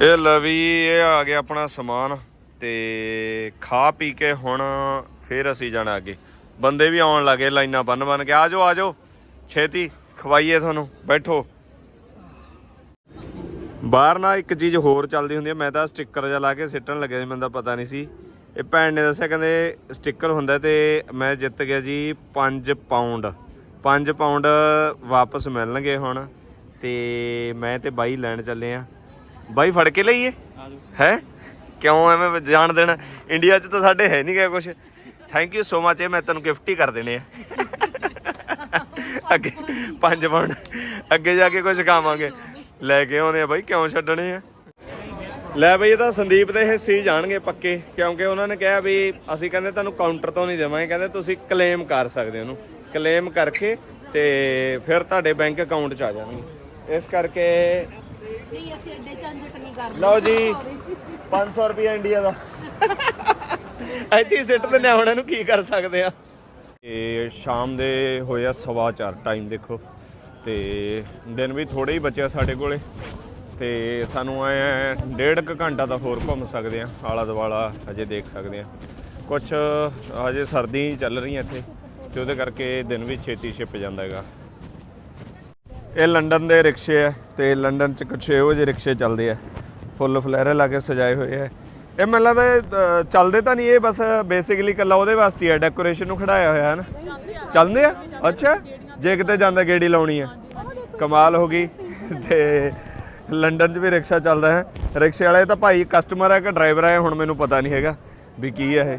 ਇਹ ਲਵੀ ਇਹ ਆ ਗਿਆ ਆਪਣਾ ਸਮਾਨ ਤੇ ਖਾ ਪੀ ਕੇ ਹੁਣ ਫੇਰ ਅਸੀਂ ਜਾਣਾ ਅੱਗੇ ਬੰਦੇ ਵੀ ਆਉਣ ਲੱਗੇ ਲਾਈਨਾਂ ਬੰਨ ਬੰਨ ਕੇ ਆਜੋ ਆਜੋ ਛੇਤੀ ਖਵਾਈਏ ਤੁਹਾਨੂੰ ਬੈਠੋ ਬਾਹਰ ਨਾ ਇੱਕ ਚੀਜ਼ ਹੋਰ ਚੱਲਦੀ ਹੁੰਦੀ ਹੈ ਮੈਂ ਤਾਂ ਸਟicker ਜਿਹਾ ਲਾ ਕੇ ਸਿੱਟਣ ਲੱਗਿਆ ਸੀ, ਮੈਨੂੰ ਤਾਂ ਪਤਾ ਨਹੀਂ ਸੀ। ਇਹ ਭੈਣ ਨੇ ਦੱਸਿਆ, ਕਹਿੰਦੇ ਸਟicker ਹੁੰਦਾ ਤੇ ਮੈਂ ਜਿੱਤ ਗਿਆ ਜੀ 5 ਪਾਉਂਡ 5 ਪਾਉਂਡ ਵਾਪਸ ਮਿਲਣਗੇ ਹੁਣ, ਤੇ ਮੈਂ ਤੇ ਬਾਈ ਲੈਣ ਚੱਲੇ ਆ। ਬਾਈ, ਫੜ ਕੇ ਲਈਏ? ਹੈ? ਕਿਉਂ ਐਵੇਂ ਜਾਣ ਦੇਣਾ? ਇੰਡੀਆ 'ਚ ਤਾਂ ਸਾਡੇ ਹੈ ਨਹੀਂ ਗਿਆ ਕੁਝ ਥੈਂਕ ਯੂ ਸੋ ਮਚ ਇਹ ਮੈਂ ਤੈਨੂੰ ਗਿਫਟ ਹੀ ਕਰ ਦੇਣੇ ਆ। ਅੱਗੇ 5 ਪਾਉਂਡ ਅੱਗੇ ਜਾ ਕੇ ਕੁਝ ਖਾਵਾਂਗੇ। ਲੈ ਕੇ ਆਉਣੇ ਆ ਬਾਈ ਕਿਉਂ ਛੱਡਣੇ ਆ? ਲੈ ਬਈ ਇਹ ਤਾਂ ਸੰਦੀਪ ਦੇ ਹਿੱਸੇ ਹੀ ਜਾਣਗੇ ਪੱਕੇ ਕਿਉਂਕਿ ਉਹਨਾਂ ਨੇ ਕਿਹਾ ਵੀ ਅਸੀਂ ਕਹਿੰਦੇ ਤੁਹਾਨੂੰ ਕਾਊਂਟਰ ਤੋਂ ਨਹੀਂ ਦੇਵਾਂਗੇ ਕਹਿੰਦੇ ਤੁਸੀਂ ਕਲੇਮ ਕਰ ਸਕਦੇ ਉਹਨੂੰ। ਕਲੇਮ ਕਰਕੇ ਤੇ ਫਿਰ ਤੁਹਾਡੇ ਬੈਂਕ ਅਕਾਊਂਟ 'ਚ ਆ ਜਾਣਗੇ। ਇਸ ਕਰਕੇ ਨਹੀਂ ਅਸੀਂ ਅੱਡੇ ਝੰਜਟ ਨਹੀਂ ਕਰਦੇ। ਲਓ ਜੀ 500 ਰੁਪਏ ਇੰਡੀਆ ਦਾ। ਇੱਥੇ ਸਿੱਟ ਦੇ ਨਿਆਣਿਆਂ ਨੂੰ ਕੀ ਕਰ ਸਕਦੇ ਆ? ਇਹ ਸ਼ਾਮ ਦੇ ਹੋਇਆ 4:15 ਟਾਈਮ ਦੇਖੋ। ਤੇ ਦਿਨ ਵੀ ਥੋੜੇ ਹੀ ਬਚਿਆ ਸਾਡੇ ਕੋਲੇ। ਤੇ ਸਾਨੂੰ ਐ ਡੇਢ ਕੁ ਘੰਟਾ ਤਾਂ ਹੋਰ ਘੁੰਮ ਸਕਦੇ ਆ ਆਲਾ ਦੁਆਲਾ ਅਜੇ ਦੇਖ ਸਕਦੇ ਆ ਕੁਝ ਅਜੇ ਸਰਦੀ ਚੱਲ ਰਹੀ ਹੈ ਇੱਥੇ, ਤੇ ਉਹਦੇ ਕਰਕੇ ਦਿਨ ਵੀ ਛੇਤੀ ਛਿਪ ਜਾਂਦਾ ਹੈਗਾ। ਇਹ ਲੰਡਨ ਦੇ ਰਿਕਸ਼ੇ ਆ, ਤੇ ਲੰਡਨ ਚ ਕੁਛ ਇਹੋ ਜਿਹੇ ਰਿਕਸ਼ੇ ਚੱਲਦੇ ਆ। ਫੁੱਲ ਫਲੈਰੇ ਲਾ ਕੇ ਸਜਾਏ ਹੋਏ ਆ। ਇਹ ਮੈਨੂੰ ਲੱਗਦਾ ਚੱਲਦੇ ਤਾਂ ਨਹੀਂ, ਇਹ ਬਸ ਬੇਸਿਕਲੀ ਕੱਲਾ ਉਹਦੇ ਵਾਸਤੇ ਹੈ ਡੈਕੋਰੇਸ਼ਨ ਨੂੰ ਖੜਾਇਆ ਹੋਇਆ ਹੈ ਨਾ। ਚੱਲਦੇ ਆ? ਅੱਛਾ। ਜੇ ਕਿਤੇ ਜਾਂਦਾ ਗੇੜੀ ਲਾਉਣੀ ਹੈ ਕਮਾਲ ਹੋ ਗਈ। ਤੇ ਲੰਡਨ 'ਚ ਵੀ ਰਿਕਸ਼ਾ ਚੱਲਦਾ ਹੈ। ਰਿਕਸ਼ੇ ਵਾਲੇ ਤਾਂ ਭਾਈ ਕਸਟਮਰ ਹੈ ਕਿ ਡਰਾਈਵਰ ਹੈ ਹੁਣ ਮੈਨੂੰ ਪਤਾ ਨਹੀਂ ਹੈਗਾ ਵੀ ਕੀ ਹੈ ਇਹ।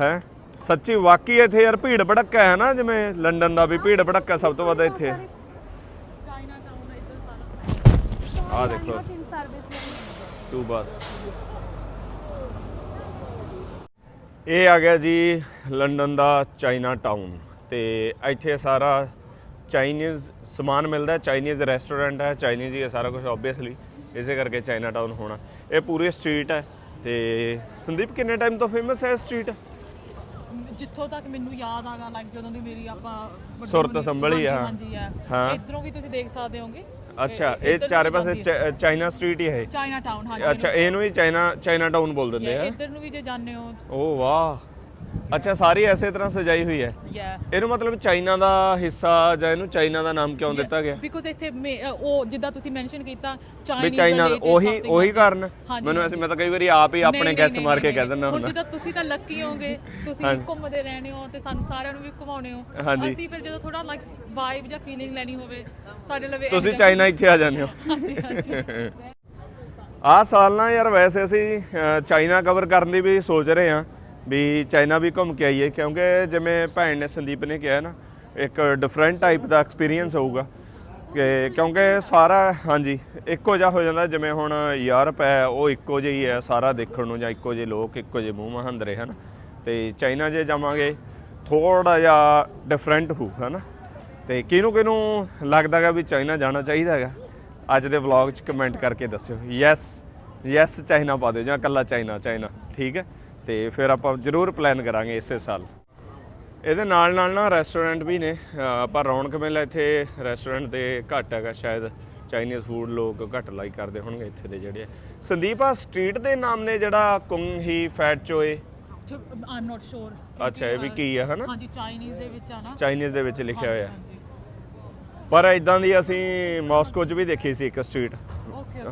ਹੈ? ਸੱਚੀ ਵਾਕਈ ਇੱਥੇ ਯਾਰ ਭੀੜ ਭੜੱਕਾ ਹੈ ਨਾ ਜਿਵੇਂ ਲੰਡਨ ਦਾ ਵੀ ਭੀੜ ਭੜੱਕਾ ਸਭ ਤੋਂ ਵੱਧ ਇੱਥੇ। ਆ ਦੇਖੋ। ਤੂੰ ਬਸ। ਇਹ ਆ ਗਿਆ ਜੀ ਲੰਡਨ ਦਾ ਚਾਈਨਾ ਟਾਊਨ। ਤੇ ਇੱਥੇ ਸਾਰਾ ਚਾਈਨੀਜ਼ ਸਮਾਨ ਮਿਲਦਾ ਹੈ ਚਾਈਨੀਜ਼ ਰੈਸਟੋਰੈਂਟ ਹੈ ਚਾਈਨੀਜ਼ ਹੀ ਹੈ ਸਾਰਾ ਕੁਝ ਆਬਵੀਅਸਲੀ ਇਸੇ ਕਰਕੇ ਚਾਈਨਾ ਟਾਊਨ ਹੋਣਾ। ਇਹ ਪੂਰੀ ਸਟਰੀਟ ਹੈ ਤੇ ਸੰਦੀਪ ਕਿੰਨੇ ਟਾਈਮ ਤੋਂ ਫੇਮਸ ਹੈ ਸਟਰੀਟ ਜਿੱਥੋਂ ਤੱਕ ਮੈਨੂੰ ਯਾਦ ਆਗਾ ਲਾਈਕ ਜਦੋਂ ਦੀ ਮੇਰੀ ਆਪਾਂ ਸੁਰਤ ਸੰਭਲੀ ਆ। ਹਾਂ। ਇਧਰੋਂ ਵੀ ਤੁਸੀਂ ਦੇਖ ਸਕਦੇ ਹੋਗੇ। ਅੱਛਾ ਇਹ ਚਾਰੇ ਪਾਸੇ ਚਾਈਨਾ ਸਟਰੀਟ ਹੀ ਹੈ ਚਾਈਨਾ ਟਾਊਨ ਹਾਂਜੀ ਅੱਛਾ ਇਹਨੂੰ ਹੀ ਚਾਈਨਾ ਚਾਈਨਾ ਟਾਊਨ ਬੋਲ ਦਿੰਦੇ ਆ। ਇੱਧਰ ਨੂੰ ਵੀ ਜੇ ਜਾਂਦੇ ਹੋ। ਓ ਵਾਹ। ਅੱਛਾ ਸਾਰੀ ਐਸੇ ਤਰ੍ਹਾਂ ਸਜਾਈ ਹੋਈ ਹੈ? ਯਾ ਇਹਨੂੰ ਮਤਲਬ ਚਾਈਨਾ ਦਾ ਹਿੱਸਾ ਜਾਂ ਇਹਨੂੰ ਚਾਈਨਾ ਦਾ ਨਾਮ ਕਿਉਂ ਦਿੱਤਾ ਗਿਆ? ਬਿਕੋਜ਼ ਇੱਥੇ ਮੇ- ਅ, ਉਹ ਜਿੱਦਾਂ ਤੁਸੀਂ ਮੈਂਸ਼ਨ ਕੀਤਾ ਵੀ ਚਾਈਨੀਜ਼ ਚਾਈਨਾ ਉਹੀ ਉਹੀ। ਕਾਰਨ? ਹਾਂਜੀ, ਮੈਨੂੰ ਐਸੇ। ਮੈਂ ਤਾਂ ਕਈ ਵਾਰੀ ਆਪ ਹੀ ਆਪਣੇ ਗੈਸ ਮਾਰ ਕੇ ਕਹਿ ਦਿੰਦਾ ਹੁਣ ਹੁੰਦਾ। ਜਿੱਦਾਂ ਤੁਸੀਂ ਤਾਂ ਲੱਕੀ ਹੋਗੇ ਤੁਸੀਂ ਹਾਂਜੀ। ਘੁੰਮਦੇ ਰਹਿੰਦੇ ਹੋ ਤੇ ਸਾਨੂੰ ਸਾਰਿਆਂ ਨੂੰ ਵੀ ਘੁਮਾਉਣੇ ਹੋ। ਹਾਂਜੀ। ਅਸੀਂ ਫਿਰ ਜਦੋਂ ਥੋੜਾ ਲਾਈਕ ਵਾਈਬ ਜਾਂ ਫੀਲਿੰਗ ਲੈਣੀ ਹੋਵੇ ਸਾਡੇ ਲਵੇ ਤੁਸੀਂ ਚਾਈਨਾ ਇੱਥੇ ਆ ਜਾਂਦੇ ਹੋ। ਹਾਂਜੀ ਸਾਲ ਨਾ ਯਾਰ ਵੈਸੇ ਅਸੀਂ ਅ, ਚਾਈਨਾ ਕਵਰ ਕਰਨ ਦੀ ਵੀ ਸੋਚ ਰਹੇ ਹਾਂ। ਵੀ ਚਾਈਨਾ ਵੀ ਘੁੰਮ ਕੇ ਆਈਏ, ਕਿਉਂਕਿ ਜਿਵੇਂ ਭੈਣ ਨੇ ਸੰਦੀਪ ਨੇ ਕਿਹਾ ਨਾ, ਇੱਕ ਡਿਫਰੈਂਟ ਟਾਈਪ ਦਾ ਐਕਸਪੀਰੀਅੰਸ ਹੋਊਗਾ। ਕਿ ਕਿਉਂਕਿ ਸਾਰਾ, ਹਾਂਜੀ, ਇੱਕੋ ਜਿਹਾ ਹੋ ਜਾਂਦਾ, ਜਿਵੇਂ ਹੁਣ ਯੂਰਪ ਹੈ, ਉਹ ਇੱਕੋ ਜਿਹਾ ਹੀ ਹੈ ਸਾਰਾ ਦੇਖਣ ਨੂੰ ਜਾਂ ਇੱਕੋ ਜਿਹੇ ਲੋਕ, ਇੱਕੋ ਜਿਹੇ ਮੂੰਹ ਮਹੰਦਰੇ ਹਨ। ਤੇ ਚਾਈਨਾ ਜੇ ਜਾਵਾਂਗੇ ਥੋੜਾ ਜਿਹਾ ਡਿਫਰੈਂਟ ਹੋਊ ਨਾ ਤੇ ਕਿਹਨੂੰ ਕਿਹਨੂੰ ਲੱਗਦਾਗਾ ਵੀ ਚਾਈਨਾ ਜਾਣਾ ਚਾਹੀਦਾ ਹੈਗਾ, ਅੱਜ ਦੇ ਵਲੌਗ 'ਚ ਕਮੈਂਟ ਕਰਕੇ ਦੱਸਿਓ। ਯੈਸ ਯੈਸ ਚਾਈਨਾ ਪਾ ਦਿਓ ਜਾਂ ਕੱਲਾ ਚਾਈਨਾ ਚਾਈਨਾ, ਠੀਕ ਹੈ? ਤੇ ਫਿਰ ਆਪਾਂ ਜ਼ਰੂਰ ਪਲਾਨ ਕਰਾਂਗੇ ਇਸੇ ਸਾਲ। ਇਹਦੇ ਨਾਲ ਨਾਲ ਨਾ ਰੈਸਟੋਰੈਂਟ ਵੀ ਨੇ। ਪਰ ਰੌਣਕ ਮੇਲਾ ਇੱਥੇ ਰੈਸਟੋਰੈਂਟ ਦੇ ਘੱਟ ਹੈਗਾ ਸ਼ਾਇਦ ਚਾਈਨੀਜ਼ ਫੂਡ ਲੋਕ ਘੱਟ ਲਾਈਕ ਕਰਦੇ ਹੋਣਗੇ ਇੱਥੇ ਦੇ ਜਿਹੜੇ। ਸੰਦੀਪ ਆ ਸਟਰੀਟ ਦੇ ਨਾਮ ਨੇ ਜਿਹੜਾ ਕੁੰਗ ਹੀ ਫੈਟ ਚੋਏ? ਆਮ ਨਾਟ ਸ਼ੋਰ ਅੱਛਾ ਇਹ ਵੀ ਕੀ ਆ ਹਨਾ? ਹਾਂਜੀ ਚਾਈਨੀਜ਼ ਦੇ ਵਿੱਚ ਆ ਨਾ। ਚਾਈਨੀਜ਼ ਦੇ ਵਿੱਚ ਲਿਖਿਆ ਹੋਇਆ। ਪਰ ਇਦਾਂ ਦੀ ਅਸੀਂ ਮਾਸਕੋ 'ਚ ਵੀ ਦੇਖੀ ਸੀ ਇੱਕ ਸਟਰੀਟ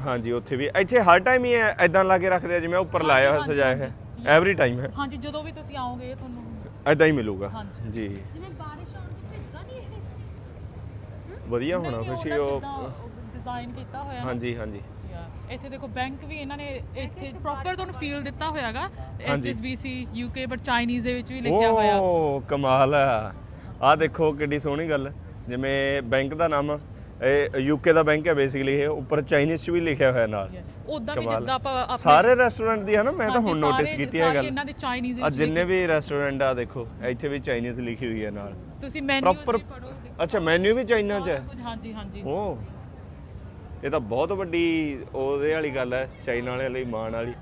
ਹਾਂਜੀ ਉੱਥੇ ਵੀ। ਇੱਥੇ ਹਰ ਟਾਈਮ ਹੀ ਐਦਾਂ ਲਾ ਕੇ ਰੱਖਦੇ ਆ ਜਿਵੇਂ ਉੱਪਰ ਲਾਇਆ ਹੋਇਆ ਸਜਾਇਆ ਹੈ। ਐਵਰੀ ਟਾਈਮ ਹੈ। ਹਾਂਜੀ ਜਦੋਂ ਵੀ ਤੁਸੀਂ ਆਓਗੇ ਤੁਹਾਨੂੰ ਐਦਾਂ ਹੀ ਮਿਲੂਗਾ। ਹਾਂਜੀ। ਜੀ। ਜਿਵੇਂ ਬਾਰਿਸ਼ ਆਉਣ ਦੀ ਭਿੱਜਦਾ ਨਹੀਂ ਇਹ? ਵਧੀਆ ਹੋਣਾ ਖੁਸ਼ੀ ਉਹ ਡਿਜ਼ਾਈਨ ਕੀਤਾ ਹੋਇਆ ਨਾ। ਹਾਂਜੀ ਹਾਂਜੀ। ਇੱਥੇ ਦੇਖੋ ਬੈਂਕ ਵੀ ਇਹਨਾਂ ਨੇ ਇੱਥੇ ਪ੍ਰੋਪਰ ਤੁਹਾਨੂੰ ਫੀਲ ਦਿੱਤਾ ਹੋਇਆਗਾ। ਹਾਂਜੀ। HSBC UK ਬਟ ਚਾਈਨੀਜ਼ ਦੇ ਵਿੱਚ ਵੀ ਲਿਖਿਆ ਹੋਇਆ। ਓ ਕਮਾਲ ਆ ਆ ਦੇਖੋ ਕਿੱਡੀ ਸੋਹਣੀ ਗੱਲ। ਜਿਵੇਂ ਬੈਂਕ ਦਾ ਨਾਮ ਇਹ ਯੂਕੇ ਦਾ ਬੈਂਕ ਹੈ ਬੇਸਿਕਲੀ ਇਹ ਉੱਪਰ ਚਾਈਨੀਜ਼ 'ਚ ਵੀ ਲਿਖਿਆ ਹੋਇਆ ਨਾਲ। ਉਦਾਂ ਵੀ। ਜਿੱਦਾਂ ਆਪਾਂ ਆਪਣੇ ਸਾਰੇ ਰੈਸਟੋਰੈਂਟ ਦੀ ਹੈ ਨਾ ਮੈਂ ਤਾਂ ਹੁਣ ਨੋਟਿਸ ਕੀਤੀ ਹੈ ਗੱਲ। ਇਹਨਾਂ ਦੇ ਚਾਈਨੀਜ਼ ਆ ਜਿੰਨੇ ਵੀ ਰੈਸਟੋਰੈਂਟ ਆ ਦੇਖੋ ਇੱਥੇ ਵੀ ਚਾਈਨੀਜ਼ ਲਿਖੀ ਹੋਈ ਹੈ ਨਾਲ। ਤੁਸੀਂ ਮੈਨੂ ਪੜੋਗੇ ਅੱਛਾ ਮੈਨੂ ਵੀ ਚਾਈਨਾ 'ਚ ਹੈ? ਹਾਂਜੀ ਹਾਂਜੀ। ਓ ਇਹ ਤਾਂ ਬਹੁਤ ਵੱਡੀ ਉਹਦੇ ਵਾਲੀ ਗੱਲ ਹੈ ਚਾਈਨਾ ਵਾਲੇ ਲਈ ਮਾਣ ਵਾਲੀ।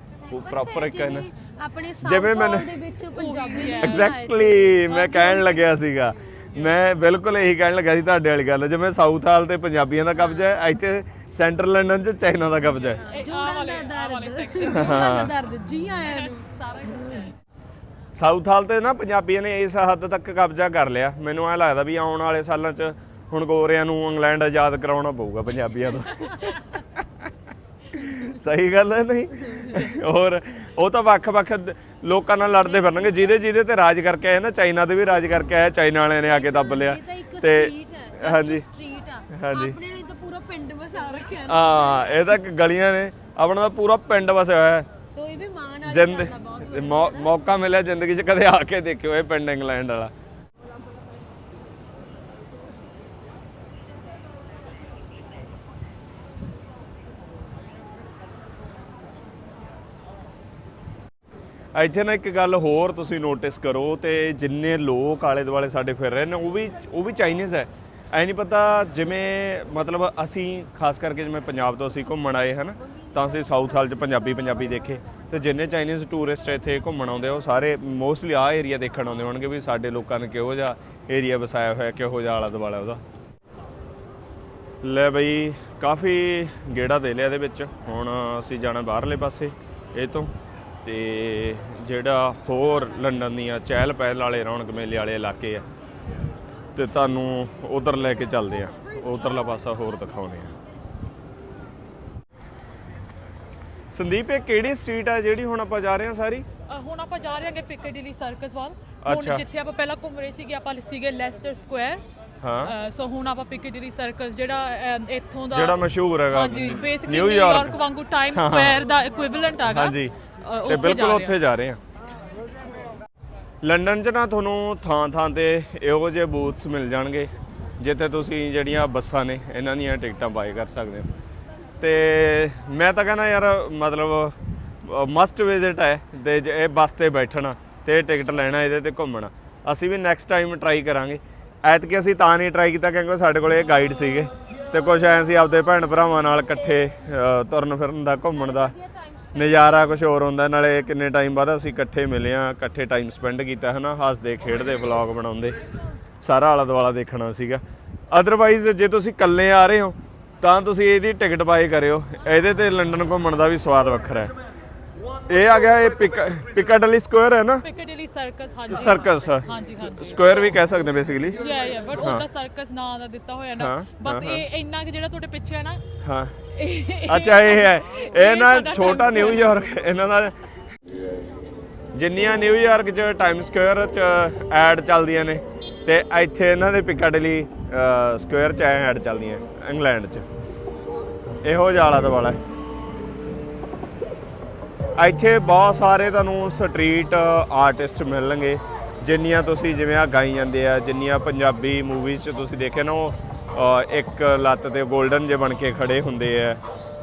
ਪ੍ਰੋਪਰ ਇੱਕ ਹੈ ਨਾ। ਆਪਣੇ ਮੈਨੂੰ- ਦੇ ਵਿੱਚ ਪੰਜਾਬੀ ਐਗਜ਼ੈਕਟਲੀ ਮੈਂ ਕਹਿਣ ਲੱਗਿਆ ਸੀਗਾ। ਮੈਂ ਬਿਲਕੁਲ ਇਹੀ ਕਹਿਣ ਲੱਗਾ ਸੀ ਤੁਹਾਡੇ ਵਾਲੀ ਗੱਲ ਜਿਵੇਂ ਸਾਊਥ ਹਾਲ ਤੇ ਪੰਜਾਬੀਆਂ ਦਾ ਕਬਜ਼ਾ ਹੈ ਇੱਥੇ ਸੈਂਟਰਲ ਲੰਡਨ 'ਚ ਚਾਈਨਾ ਦਾ ਕਬਜ਼ਾ ਹੈ। ਇਹ ਜੋੜਾਂ ਆਹ ਵਾਲੇ ਦਾ ਆਹ ਵਾਲੇ ਦਰਦ। section ਜੋੜਾਂ ਦਾ ਦਰਦ ਜੀ ਆਇਆਂ ਨੂੰ। ਸਾਰਾ ਕੁਝ ਸਾਊਥ ਹਾਲ ਤੇ ਨਾ ਪੰਜਾਬੀਆਂ ਨੇ ਇਸ ਹੱਦ ਤੱਕ ਕਬਜ਼ਾ ਕਰ ਲਿਆ। ਮੈਨੂੰ ਐ ਲੱਗਦਾ ਵੀ ਆਉਣ ਵਾਲੇ ਸਾਲਾਂ 'ਚ ਹੁਣ ਗੋਰਿਆਂ ਨੂੰ ਇੰਗਲੈਂਡ ਆਜ਼ਾਦ ਕਰਾਉਣਾ ਪਊਗਾ ਪੰਜਾਬੀਆਂ ਤੋਂ। ਸਹੀ ਗੱਲ ਹੈ ਨਹੀਂ? ਹੋਰ ਉਹ ਤਾਂ ਵੱਖ-ਵੱਖ ਦ- ਲੋਕਾਂ ਨਾਲ ਲੜਦੇ ਫਿਰਨਗੇ ਜਿਹਦੇ ਜਿਹਦੇ ਤੇ ਰਾਜ ਕਰਕੇ ਆਏ ਨਾ ਚਾਈਨਾ ਤੇ ਵੀ ਰਾਜ ਕਰਕੇ ਆਇਆ ਚਾਈਨਾ ਵਾਲਿਆਂ ਨੇ ਆ ਕੇ ਦੱਬ ਲਿਆ ਤਾਂ ਹਾਂਜੀ ਸਟਰੀਟ ਆ ਹਾਂਜੀ। ਆਪਣੇ ਲਈ ਤਾਂ ਪੂਰਾ ਪਿੰਡ ਵਸਾ ਰੱਖਿਆ। ਹਾਂ ਇਹ ਤਾਂ ਗਲੀਆਂ ਨੇ ਆਪਣਾ ਤਾਂ ਪੂਰਾ ਪਿੰਡ ਵਸਿਆ ਹੋਇਆ ਹੈ ਸੋ ਇਹ ਵੀ ਮਾਣ ਵਾਲੀ ਜਿੰਦ ਗੱਲ ਆ ਬਹੁਤ ਵੱਡੀ। ਮੌ- ਮੌਕਾ ਮਿਲਿਆ ਜ਼ਿੰਦਗੀ 'ਚ ਕਦੇ ਆ ਕੇ ਦੇਖਿਓ ਇਹ ਪਿੰਡ ਇੰਗਲੈਂਡ ਵਾਲਾ ਇੱਥੇ ਨਾ ਇੱਕ ਗੱਲ ਹੋਰ ਤੁਸੀਂ ਨੋਟਿਸ ਕਰੋ ਤੇ ਜਿੰਨੇ ਲੋਕ ਆਲੇ ਦੁਆਲੇ ਸਾਡੇ ਫਿਰ ਰਹੇ ਨੇ, ਉਹ ਵੀ ਉਹ ਵੀ ਚਾਈਨੀਜ਼ ਹੈ। ਐ ਨਹੀਂ ਪਤਾ ਜਿਵੇਂ ਮਤਲਬ ਅਸੀਂ ਖਾਸ ਕਰਕੇ ਜਿਵੇਂ ਪੰਜਾਬ ਤੋਂ ਅਸੀਂ ਘੁੰਮਣ ਆਏ ਹਨ, ਤਾਂ ਅਸੀਂ ਸਾਊਥ ਹਾਲ 'ਚ ਪੰਜਾਬੀ ਪੰਜਾਬੀ ਦੇਖੇ। ਤੇ ਜਿੰਨੇ ਚਾਈਨੀਜ਼ ਟੂਰਿਸਟ ਇੱਥੇ ਘੁੰਮਣ ਆਉਂਦੇ ਆ, ਉਹ ਸਾਰੇ ਮੋਸਟਲੀ ਆ ਏਰੀਆ ਦੇਖਣ ਆਉਂਦੇ ਹੋਣਗੇ ਵੀ ਸਾਡੇ ਲੋਕਾਂ ਨੇ ਕਿਹੋ ਜਿਹਾ ਏਰੀਆ ਵਸਾਇਆ ਹੋਇਆ, ਕਿਹੋ ਜਿਹਾ ਆਲਾ ਦੁਆਲਾ ਉਹਦਾ। ਲੈ ਬਈ, ਕਾਫੀ ਗੇੜਾ ਦੇ ਲਿਆ ਇਹਦੇ ਵਿੱਚ। ਹੁਣ ਅਸੀਂ ਜਾਣਾ ਬਾਹਰਲੇ ਪਾਸੇ, ਇਹ ਤੋਂ। ਤੇ ਜਿਹੜਾ ਹੋਰ ਲੰਡਨ ਦੀਆਂ ਚਹਿਲ ਪਹਿਲ ਵਾਲੇ ਰੌਣਕ ਮੇਲੇ ਵਾਲੇ ਇਲਾਕੇ ਆ ਤੇ ਤੁਹਾਨੂੰ ਉਧਰ ਲੈ ਕੇ ਚੱਲਦੇ ਆ। ਉਧਰਲਾ ਪਾਸਾ ਹੋਰ ਦਿਖਾਉਂਦੇ ਆ। ਸੰਦੀਪ ਇਹ ਕਿਹੜੀ ਸਟਰੀਟ ਆ ਜਿਹੜੀ ਹੁਣ ਆਪਾਂ ਜਾ ਰਹੇ ਹਾਂ ਸਾਰੀ? ਅ, ਹੁਣ ਆਪਾਂ ਜਾ ਰਹੇ ਹਾਂਗੇ ਪਿਕੇਡਿਲੀ ਸਰਕਸ ਵੱਲ। ਅੱਛਾ। ਹੁਣ ਜਿੱਥੇ ਆਪਾਂ ਪਹਿਲਾਂ ਘੁੰਮ ਰਹੇ ਸੀਗੇ ਆਪਾਂ ਸੀਗੇ ਲੈਸਟਰ ਸਕੁਆਇਰ ਹਾਂ। ਸੋ ਹੁਣ ਆਪਾਂ ਪਿਕੇਡਿਲੀ ਸਰਕਸ ਜਿਹੜਾ ਅ, ਇੱਥੋਂ ਦਾ ਜਿਹੜਾ ਮਸ਼ਹੂਰ ਹੈਗਾ ਹਾਂਜੀ ਬੇਸਿਕਲੀ ਨਿਊਯਾਰਕ ਵਾਂਗੂ ਟਾਈਮ ਸਕੁਆਇਰ ਦਾ ਇਕੁਇਵਲੈਂਟ ਹੈਗਾ। ਹਾਂਜੀ। ਤੇ ਬਿਲਕੁਲ ਉੱਥੇ ਜਾ ਰਹੇ ਆ। ਲੰਡਨ 'ਚ ਨਾ ਤੁਹਾਨੂੰ ਥਾਂ ਥਾਂ ਤੇ ਇਹੋ ਜਿਹੇ ਬੂਥਸ ਮਿਲ ਜਾਣਗੇ ਜਿੱਥੇ ਤੁਸੀਂ ਜਿਹੜੀਆਂ ਬੱਸਾਂ ਨੇ ਇਹਨਾਂ ਦੀਆਂ ਟਿਕਟਾਂ ਬਾਏ ਕਰ ਸਕਦੇ ਹੋ। ਤੇ ਮੈਂ ਤਾਂ ਕਹਿੰਦਾ ਯਾਰ ਮਤਲਬ ਮਸਟ ਵਿਜ਼ਿਟ ਹੈ ਤੇ ਜੇ ਇਹ ਬੱਸ ਤੇ ਬੈਠਣਾ ਤੇ ਟਿਕਟ ਲੈਣਾ ਇਹਦੇ ਤੇ ਘੁੰਮਣਾ। ਅਸੀਂ ਵੀ ਨੈਕਸਟ ਟਾਈਮ ਟਰਾਈ ਕਰਾਂਗੇ। ਐਤਕੀ ਅਸੀਂ ਤਾਂ ਨਹੀਂ ਟਰਾਈ ਕੀਤਾ ਕਿਉਂਕਿ ਸਾਡੇ ਕੋਲ ਗਾਈਡ ਸੀਗੇ। ਤੇ ਕੁਝ ਐਂ ਸੀ ਆਪਦੇ ਭੈਣ ਭਰਾਵਾਂ ਨਾਲ ਇਕੱਠੇ ਤੁਰਨ ਫਿਰਨ ਦਾ ਘੁੰਮਣ ਦਾ। ਨਜ਼ਾਰਾ ਕੁਝ ਹੋਰ ਹੁੰਦਾ, ਨਾਲੇ ਕਿੰਨੇ ਟਾਈਮ ਬਾਅਦ ਅਸੀਂ ਇਕੱਠੇ ਮਿਲੇ ਆ ਇਕੱਠੇ ਟਾਈਮ ਸਪੈਂਡ ਕੀਤਾ, ਹਨਾ? ਹੱਸਦੇ, ਖੇਡਦੇ ਵਲੌਗ ਬਣਾਉਂਦੇ, ਸਾਰਾ ਆਲਾ ਦੁਆਲਾ ਦੇਖਣਾ ਸੀਗਾ। ਅਦਰਵਾਈਜ਼ ਜੇ ਤੁਸੀਂ ਇਕੱਲੇ ਆ ਰਹੇ ਹੋ, ਤਾਂ ਤੁਸੀਂ ਇਹਦੀ ਟਿਕਟ ਬਾਏ ਕਰਿਓ। ਇਹਦੇ ਤੇ ਲੰਡਨ ਘੁੰਮਣ ਦਾ ਵੀ ਸਵਾਦ ਵੱਖਰਾ ਹੈ। ਇਹ ਆ ਗਿਆ ਇਹ ਪਿਕਾਡਲੀ ਸਕੁਅਰ ਹੈ ਨਾ? ਪਿਕੇਡਿਲੀ ਸਰਕਸ ਹਾਂਜੀ। ਸਰਕਸ ਹਾਂਜੀ ਹਾਂਜੀ। ਸਕੁਅਰ ਵੀ ਕਹਿ ਸਕਦੇ ਬੇਸਿਕਲੀ ਯਾ ਯਾ ਬਟ ਉਹਦਾ ਸਰਕਸ ਨਾਂ ਦਾ ਦਿੱਤਾ ਹੋਇਆ ਨਾ। ਬਸ ਇਹ ਇੰਨਾ ਕਿ ਜਿਹੜਾ ਤੁਹਾਡੇ ਪਿੱਛੇ ਹੈ ਨਾ। ਹਾਂ। ਅੱਛਾ ਇਹ ਹੈ। ਇਹ ਨਾ ਛੋਟਾ ਨਿਊਯਾਰਕ ਇਹਨਾਂ ਦਾ ਜਿੰਨੀਆਂ ਨਿਊਯਾਰਕ 'ਚ ਟਾਈਮ ਸਕੁਅਰ 'ਚ ਐਡ ਚੱਲਦੀਆਂ ਨੇ ਤੇ ਇੱਥੇ ਇਹਨਾਂ ਦੇ ਪਿਕਾਡਲੀ ਸਕੁਅਰ 'ਚ ਐਡ ਚੱਲਦੀਆਂ ਇੰਗਲੈਂਡ 'ਚ। ਇਹੋ ਦੁਆਲਾ ਹੈ। ਇੱਥੇ ਬਹੁਤ ਸਾਰੇ ਤੁਹਾਨੂੰ ਸਟਰੀਟ ਆਰਟਿਸਟ ਮਿਲਣਗੇ। ਜਿੰਨੀਆਂ ਤੁਸੀਂ ਜਿਵੇਂ ਆ ਗਾਈ ਜਾਂਦੇ ਆ ਜਿੰਨੀਆਂ ਪੰਜਾਬੀ ਮੂਵੀਜ਼ 'ਚ ਤੁਸੀਂ ਦੇਖੇ ਨਾ ਉਹ ਇੱਕ ਲੱਤ ਤੇ 골ਡਨ ਜੇ ਬਣ ਕੇ ਖੜੇ ਹੁੰਦੇ ਆ।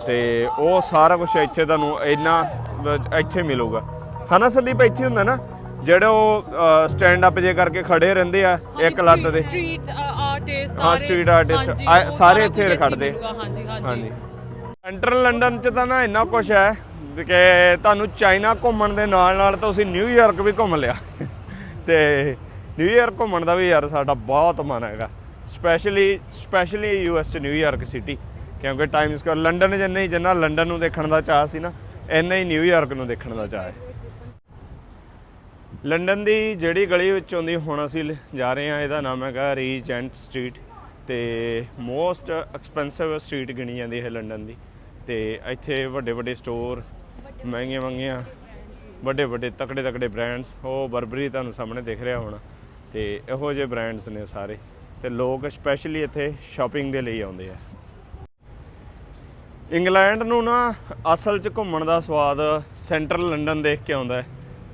ਤੇ ਉਹ ਸਾਰਾ ਕੁਝ ਇੱਥੇ ਤੁਹਾਨੂੰ ਇੰਨਾ ਇੱਥੇ ਮਿਲੂਗਾ। ਹਨਾ ਸੰਦੀਪ ਇੱਥੇ ਹੁੰਦਾ ਨਾ ਜਿਹੜੇ ਉਹ ਸਟੈਂਡ ਅਪ ਜੇ ਕਰਕੇ ਖੜੇ ਰਹਿੰਦੇ ਆ ਇੱਕ ਲੱਤ ਦੇ ਸਟਰੀਟ ਆਰਟਿਸਟ ਹਾਂ, street artist, ਆ- ਸਾਰੇ ਇੱਥੇ ਖੜਦੇ। ਹਾਂਜੀ ਹਾਂਜੀ। ਸੈਂਟਰਲ ਲੰਡਨ ਚ ਤਾਂ ਨਾ ਇੰਨਾ ਕੁਝ ਹੈ ਕਿ ਤੁਹਾਨੂੰ ਚਾਈਨਾ ਘੁੰਮਣ ਦੇ ਨਾਲ ਨਾਲ ਤੁਸੀਂ ਨਿਊਯਾਰਕ ਵੀ ਘੁੰਮ ਲਿਆ। ਤੇ ਨਿਊਯਾਰਕ ਘੁੰਮਣ ਦਾ ਵੀ ਯਾਰ ਸਾਡਾ ਬਹੁਤ ਮਨ ਹੈਗਾ। ਸਪੈਸ਼ਲੀ ਸਪੈਸ਼ਲੀ ਯੂਐਸ ਚ ਨਿਊਯਾਰਕ ਸਿਟੀ। ਕਿਉਂਕਿ ਟਾਈਮ ਸਕੁਅਰ ਲੰਡਨ ਜਿੰਨਾ ਹੀ ਜਿੰਨਾ ਲੰਡਨ ਨੂੰ ਦੇਖਣ ਦਾ ਚਾਹ ਸੀ ਨਾ, ਇੰਨਾ ਹੀ ਨਿਊਯਾਰਕ ਨੂੰ ਦੇਖਣ ਦਾ ਚਾਹ ਹੈ। ਲੰਡਨ ਦੀ ਜਿਹੜੀ ਗਲੀ ਵਿੱਚੋਂ ਦੀ ਹੁਣ ਅਸੀਂ ਲ- ਜਾ ਰਹੇ ਹਾਂ, ਇਹਦਾ ਨਾਮ ਹੈਗਾ ਰੀਜੈਂਟ ਸਟਰੀਟ ਤੇ ਮੋਸਟ ਐਕਸਪੈਂਸਿਵ ਸਟਰੀਟ ਗਿਣੀ ਜਾਂਦੀ ਹੈ ਲੰਡਨ ਦੀ। ਤੇ ਇੱਥੇ ਵੱਡੇ ਵੱਡੇ ਸਟੋਰ ਮਹਿੰਗੀਆਂ ਮਹਿੰਗੀਆਂ ਵੱਡੇ ਵੱਡੇ ਤਕੜੇ ਤਕੜੇ ਬ੍ਰਾਂਡਸ ਉਹ ਬਰਬਰੀ ਤੁਹਾਨੂੰ ਸਾਹਮਣੇ ਦਿਖ ਰਿਹਾ ਹੋਣਾ। ਤੇ ਇਹੋ ਜਿਹੇ ਬ੍ਰਾਂਡਸ ਨੇ ਸਾਰੇ। ਤੇ ਲੋਕ ਸਪੈਸ਼ਲੀ ਇੱਥੇ ਸ਼ਾਪਿੰਗ ਦੇ ਲਈ ਆਉਂਦੇ ਆ। ਇੰਗਲੈਂਡ ਨੂੰ ਨਾ ਅਸਲ 'ਚ ਘੁੰਮਣ ਦਾ ਸਵਾਦ ਸੈਂਟਰਲ ਲੰਡਨ ਦੇਖ ਕੇ ਆਉਂਦਾ ਹੈ।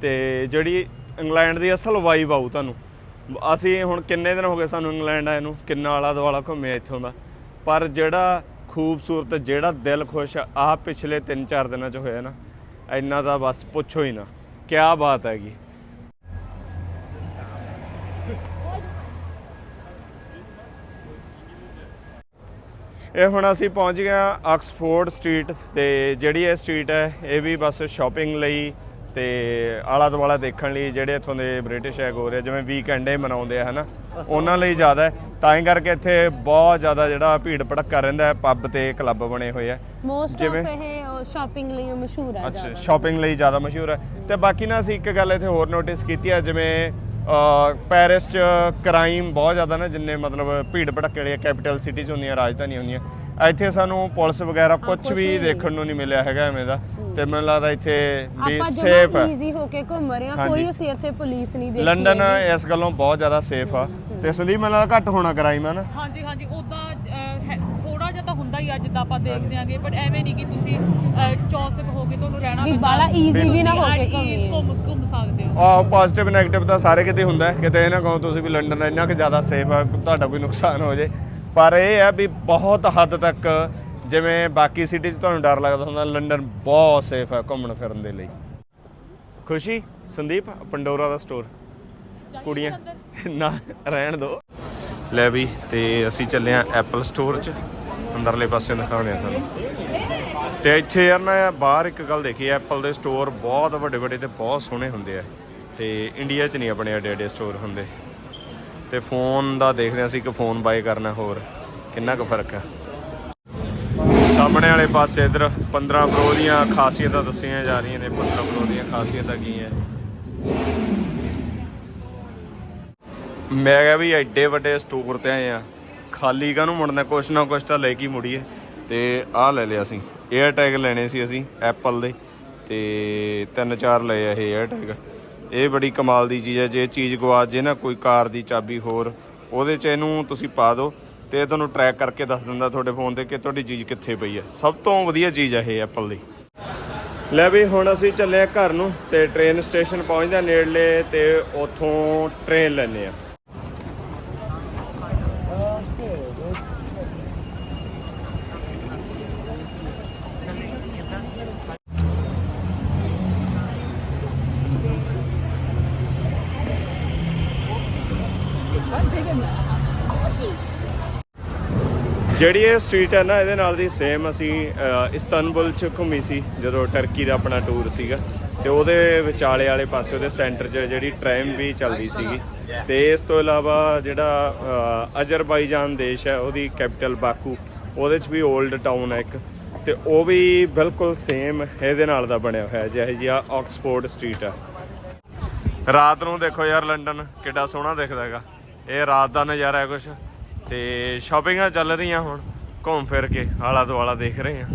ਤੇ ਜਿਹੜੀ ਇੰਗਲੈਂਡ ਦੀ ਅਸਲ ਵਾਈਬ ਆਊ ਤੁਹਾਨੂੰ। ਅਸੀਂ ਹੁਣ ਕਿੰਨੇ ਦਿਨ ਹੋ ਗਏ ਸਾਨੂੰ ਇੰਗਲੈਂਡ ਆਏ ਨੂੰ, ਕਿੰਨਾ ਆਲਾ ਦੁਆਲਾ ਘੁੰਮਿਆ ਇੱਥੋਂ ਦਾ। ਪਰ ਜਿਹੜਾ ਖੂਬਸੂਰਤ, ਜਿਹੜਾ ਦਿਲ ਖੁਸ਼ ਆ ਪਿਛਲੇ 3-4 ਦਿਨਾਂ 'ਚ ਹੋਇਆ ਨਾ ਇੰਨਾ ਦਾ ਬਸ ਪੁੱਛੋ ਹੀ ਨਾ, ਕਿਆ ਬਾਤ ਹੈਗੀ। ਇਹ ਹੁਣ ਅਸੀਂ ਪਹੁੰਚ ਗਏ ਹਾਂ ਆਕਸਫੋਰਡ ਸਟਰੀਟ ਤੇ, ਜਿਹੜੀ ਇਹ ਸਟਰੀਟ ਹੈ, ਇਹ ਵੀ ਬਸ ਸ਼ਾਪਿੰਗ ਲਈ ਤੇ ਆਲਾ ਦੁਆਲਾ ਦੇਖਣ ਲਈ, ਜਿਹੜੇ ਇੱਥੋਂ ਦੇ ਬ੍ਰਿਟਿਸ਼ ਹੈ ਗੋਰੇ ਜਿਵੇਂ ਵੀਕਐਂਡ ਇਹ ਮਨਾਉਂਦੇ ਆ, ਹਨਾ। ਉਹਨਾਂ ਲਈ ਜ਼ਿਆਦਾ ਹੈ। ਤਾਂ ਹੀ ਕਰਕੇ ਇੱਥੇ ਬਹੁਤ ਜ਼ਿਆਦਾ ਜਿਹੜਾ ਭੀੜ ਭੜੱਕਾ ਰਹਿੰਦਾ ਹੈ। ਪੱਬ ਤੇ ਕਲੱਬ ਬਣੇ ਹੋਏ ਆ। ਮੋਸਟ ਜਿਵੇਂ- ਆਫ ਇਹ ਸ਼ਾਪਿੰਗ ਲਈ ਮਸ਼ਹੂਰ ਹੈ ਅੱਛਾ ਸ਼ਾਪਿੰਗ ਲਈ ਜ਼ਿਆਦਾ ਮਸ਼ਹੂਰ ਹੈ ਤੇ ਬਾਕੀ ਨਾ ਅਸੀਂ ਇੱਕ ਗੱਲ ਇੱਥੇ ਹੋਰ ਨੋਟਿਸ ਕੀਤੀ ਹੈ ਜਿਵੇਂ ਪੈਰਿਸ 'ਚ ਕ੍ਰਾਈਮ ਬਹੁਤ ਜ਼ਿਆਦਾ ਨਾ ਜਿੰਨੇ ਮਤਲਬ ਭੀੜ ਭੜੱਕੇ ਵਾਲੀਆਂ ਕੈਪੀਟਲ ਸਿਟੀਜ਼ ਹੁੰਦੀਆਂ ਰਾਜਧਾਨੀ ਹੁੰਦੀਆਂ। ਇੱਥੇ ਸਾਨੂੰ ਪੁਲਿਸ ਵਗੈਰਾ ਕੁਝ ਵੀ ਦੇਖਣ ਨੂੰ ਨਹੀਂ ਮਿਲਿਆ ਹੈਗਾ ਐਵੇਂ ਦਾ। ਤੇ ਮੈਨੂੰ ਲੱਗਦਾ ਇੱਥੇ ਵੀ ਆਪਾਂ ਸੇਫ ਹੈ ਈਜ਼ੀ ਹੋ ਕੇ ਘੁੰਮ ਰਹੇ ਹਾਂਜੀ। ਕੋਈ ਅਸੀਂ ਇੱਥੇ ਪੁਲਿਸ ਨਹੀਂ ਦੇਖੀ ਲੰਡਨ। ਇਸ ਗੱਲੋਂ ਬਹੁਤ ਜ਼ਿਆਦਾ ਸੇਫ ਆ। ਤੇ ਮੈਨੂੰ ਲੱਗਦਾ ਘੱਟ ਹੋਣਾ ਕ੍ਰਾਈਮ ਹੈ ਨਾ। ਹਾਂਜੀ ਹਾਂਜੀ ਉਦਾਂ ਥੋੜਾ ਜਿਹਾ ਤਾਂ ਹੁੰਦਾ ਹੀ ਆ ਜਿੱਦਾਂ ਆਪਾਂ ਦੇਖਦੇ ਆਂਗੇ ਬਟ ਐਵੇਂ ਨਹੀਂ ਕਿ ਤੁਸੀਂ ਚੌਸਕ ਹੋ ਕੇ ਤੁਹਾਨੂੰ ਰਹਿਣਾ ਵੀ easy ਤੁਸੀਂ ਵੀ ਨਾ ਹੋ ਕੇ। ਘੁੰਮ ਘੁੰਮ ਸਕਦੇ ਹੋ। ਆਹ ਪੋਜ਼ਿਟਿਵ ਨੈਗੇਟਿਵ ਤਾਂ ਸਾਰੇ ਕਿਤੇ ਹੁੰਦਾ ਕਿਤੇ ਇਹ ਨਾ ਕਹੋ ਤੁਸੀਂ ਵੀ ਲੰਡਨ ਇੰਨਾ ਕਿ ਜ਼ਿਆਦਾ ਸੇਫ ਆ ਤੁਹਾਡਾ ਕੋਈ ਨੁਕਸਾਨ ਹੋ ਜੇ। ਪਰ ਇਹ ਹੈ ਵੀ ਬਹੁਤ ਹੱਦ ਤੱਕ ਜਿਵੇਂ ਬਾਕੀ ਸਿਟੀ 'ਚ ਤੁਹਾਨੂੰ ਡਰ ਲੱਗਦਾ ਹੁੰਦਾ ਲੰਡਨ ਬਹੁਤ ਸੇਫ ਹੈ ਘੁੰਮਣ ਫਿਰਨ ਦੇ ਲਈ। ਖੁਸ਼ੀ ਸੰਦੀਪ ਪੰਡੋਰਾ ਦਾ ਸਟੋਰ ਕੁੜੀਆਂ। ਨਾ? ਰਹਿਣ ਦੋ। ਲੈ ਵੀ ਤੇ ਅਸੀਂ ਚੱਲੇ ਆ ਐਪਲ ਸਟੋਰ 'ਚ। ਅੰਦਰਲੇ ਪਾਸੇ ਦਿਖਾਉਣੇ ਆ ਤੁਹਾਨੂੰ। ਤੇ ਇੱਥੇ ਯਾਰ ਨਾ ਬਾਹਰ ਇੱਕ ਗੱਲ ਦੇਖੀ ਐਪਲ ਦੇ ਸਟੋਰ ਬਹੁਤ ਵੱਡੇ ਵੱਡੇ ਤੇ ਬਹੁਤ ਸੋਹਣੇ ਹੁੰਦੇ ਆ। ਤੇ ਇੰਡੀਆ 'ਚ ਨਹੀਂ ਆਪਣੇ ਏਡੇ ਏਡੇ ਸਟੋਰ ਹੁੰਦੇ। ਤੇ ਫੋਨ ਦਾ ਦੇਖਦੇ ਅਸੀਂ ਕਿ ਫੋਨ ਬਾਏ ਕਰਨਾ ਹੋਰ। ਕਿੰਨਾ ਕੁ ਫ਼ਰਕ ਹੈ ਸਾਹਮਣੇ ਵਾਲੇ ਪਾਸੇ ਇਧਰ 15 ਪ੍ਰੋ ਦੀਆਂ ਖਾਸੀਅਤਾਂ ਦੱਸੀਆਂ ਜਾ ਰਹੀਆਂ ਨੇ। 15 ਪ੍ਰੋ ਦੀਆਂ ਖਾਸੀਅਤਾਂ ਕੀ ਹੈ ਮੈਂ ਕਿਹਾ ਵੀ ਐਡੇ ਵੱਡੇ ਸਟੋਰ ਤੇ ਆਏ ਆ। ਖਾਲੀ ਕਾਹਨੂੰ ਮੁੜਨਾ? ਕੁਛ ਨਾ ਕੁਛ ਤਾਂ ਲੈ ਕੇ ਮੁੜੀਏ। ਤੇ ਆਹ ਲੈ ਲਿਆ ਅਸੀਂ। 에ਅਰ ਟੈਗ ਲੈਣੇ ਸੀ ਅਸੀਂ ਐਪਲ ਦੇ। ਤੇ ਤਿੰਨ ਚਾਰ ਲਏ ਆ ਇਹ 에ਅਰ ਟੈਗ ਇਹ ਬੜੀ ਕਮਾਲ ਦੀ ਚੀਜ਼ ਹੈ ਜੇ ਚੀਜ਼ ਗਵਾਚ ਜੇ ਨਾ, ਕੋਈ ਕਾਰ ਦੀ ਚਾਬੀ ਹੋਰ, ਉਹਦੇ 'ਚ ਇਹਨੂੰ ਤੁਸੀਂ ਪਾ ਦਿਓ ਤੇ ਤੁਹਾਨੂੰ ਟਰੈਕ ਕਰਕੇ ਦੱਸ ਦਿੰਦਾ ਤੁਹਾਡੇ ਫੋਨ ਤੇ ਕਿ ਤੁਹਾਡੀ ਚੀਜ਼ ਕਿੱਥੇ ਪਈ ਹੈ ਸਭ ਤੋਂ ਵਧੀਆ ਚੀਜ਼ ਹੈ ਇਹ ਐਪਲ ਦੀ। ਲੈ ਵੀ ਹੁਣ ਅਸੀਂ ਚੱਲੇ ਆ ਘਰ ਨੂੰ ਤੇ ਟ੍ਰੇਨ ਸਟੇਸ਼ਨ ਪਹੁੰਚਦੇ ਆ ਨੇੜਲੇ ਤੇ ਉੱਥੋਂ ਟ੍ਰੇਨ ਲੈਣੇ ਆ। ਜਿਹੜੀ ਇਹ ਸਟਰੀਟ ਹੈ ਨਾ, ਇਹਦੇ ਨਾਲ ਦੀ ਸੇਮ ਅਸੀਂ ਇਸਤਾਨਬੁਲ ਚ ਘੁੰਮੀ ਸੀ, ਜਦੋਂ ਟਰਕੀ ਦਾ ਆਪਣਾ ਟੂਰ ਸੀਗਾ। ਤੇ ਉਹਦੇ ਵਿਚਾਲੇ ਵਾਲੇ ਪਾਸੇ, ਉਹਦੇ ਸੈਂਟਰ 'ਚ ਜਿਹੜੀ ਟ੍ਰੈਮ ਵੀ ਚੱਲਦੀ ਸੀਗੀ। ਤੇ ਇਸ ਤੋਂ ਇਲਾਵਾ ਜਿਹੜਾ ਅਜ਼ਰਬਾਈਜਾਨ ਦੇਸ਼ ਹੈ, ਉਹਦੀ ਕੈਪੀਟਲ ਬਾਕੂ, ਉਹਦੇ 'ਚ ਵੀ 올ਡ ਟਾਊਨ ਹੈ ਇੱਕ। ਤੇ ਉਹ ਵੀ ਬਿਲਕੁਲ ਸੇਮ ਇਹਦੇ ਨਾਲ ਦਾ ਬਣਿਆ ਹੋਇਆ, ਜਿਹੇ ਜਿਹਾ ਆਕਸਫੋਰਡ ਸਟਰੀਟ ਆ। ਰਾਤ ਨੂੰ ਦੇਖੋ ਯਾਰ ਲੰਡਨ, ਕਿੱਡਾ ਸੋਹਣਾ ਦਿਖਦਾ ਹੈਗਾ। ਇਹ ਰਾਤ ਦਾ ਨਜ਼ਾਰਾ ਹੈ ਕੁਛ। ਤੇ ਸ਼ਾਪਿੰਗਾਂ ਚੱਲ ਰਹੀਆਂ ਹੁਣ ਘੁੰਮ ਫਿਰ ਕੇ ਆਲਾ ਦੁਆਲਾ ਦੇਖ ਰਹੇ ਹਾਂ।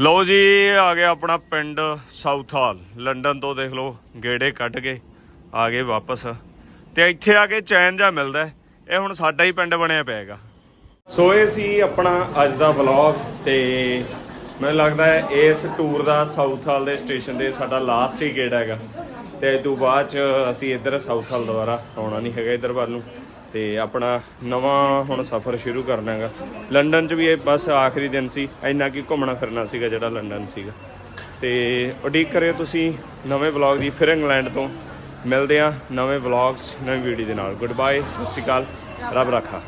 ਲਓ ਜੀ ਆ ਗਿਆ ਆਪਣਾ ਪਿੰਡ ਸਾਊਥ ਹਾਲ ਲੰਡਨ ਤੋਂ ਦੇਖ ਲਓ, ਗੇੜੇ ਕੱਢ ਕੇ ਆ ਗਏ ਵਾਪਸ। ਤੇ ਇੱਥੇ ਆ ਕੇ ਚੈਨ ਜਾ ਮਿਲਦਾ ਇਹ ਹੁਣ ਸਾਡਾ ਹੀ ਪਿੰਡ ਬਣਿਆ ਪਿਆਗਾ। ਸੋ, ਇਹ ਸੀ ਆਪਣਾ ਅੱਜ ਦਾ ਵਲੌਗ ਤੇ ਮੈਨੂੰ ਲੱਗਦਾ ਹੈ ਇਸ ਟੂਰ ਦਾ ਸਾਊਥ ਹਾਲ ਦੇ ਸਟੇਸ਼ਨ ਤੇ ਸਾਡਾ ਲਾਸਟ ਹੀ ਗੇੜਾ ਹੈਗਾ। ਤੇ ਇਸ ਤੋਂ ਬਾਅਦ ਚ ਅਸੀਂ ਇੱਧਰ ਸਾਊਥ ਹਾਲ ਦੁਬਾਰਾ ਆਉਣਾ ਨਹੀਂ ਹੈਗਾ ਇੱਧਰ ਵੱਲ ਨੂੰ। ਤੇ ਆਪਣਾ ਨਵਾਂ ਹੁਣ ਸਫ਼ਰ ਸ਼ੁਰੂ ਕਰਨਾ ਹੈਗਾ। ਲੰਡਨ 'ਚ ਵੀ ਇਹ ਬਸ ਆਖਰੀ ਦਿਨ ਸੀ, ਇੰਨਾ ਕੀ ਘੁੰਮਣਾ ਫਿਰਨਾ ਸੀਗਾ ਜਿਹੜਾ ਲੰਡਨ ਸੀਗਾ। ਤੇ ਉਡੀਕ ਕਰਿਓ ਤੁਸੀਂ ਨਵੇਂ ਵਲੌਗ ਦੀ, ਫਿਰ ਇੰਗਲੈਂਡ ਤੋਂ। ਮਿਲਦੇ ਆ ਨਵੇਂ ਵਲੌਗਸ ਨਵੀਂ ਵੀਡੀਓ ਦੇ ਨਾਲ। ਗੁੱਡ ਬਾਏ ਸਤਿ ਸ਼੍ਰੀ ਅਕਾਲ, ਰੱਬ ਰੱਖਾ।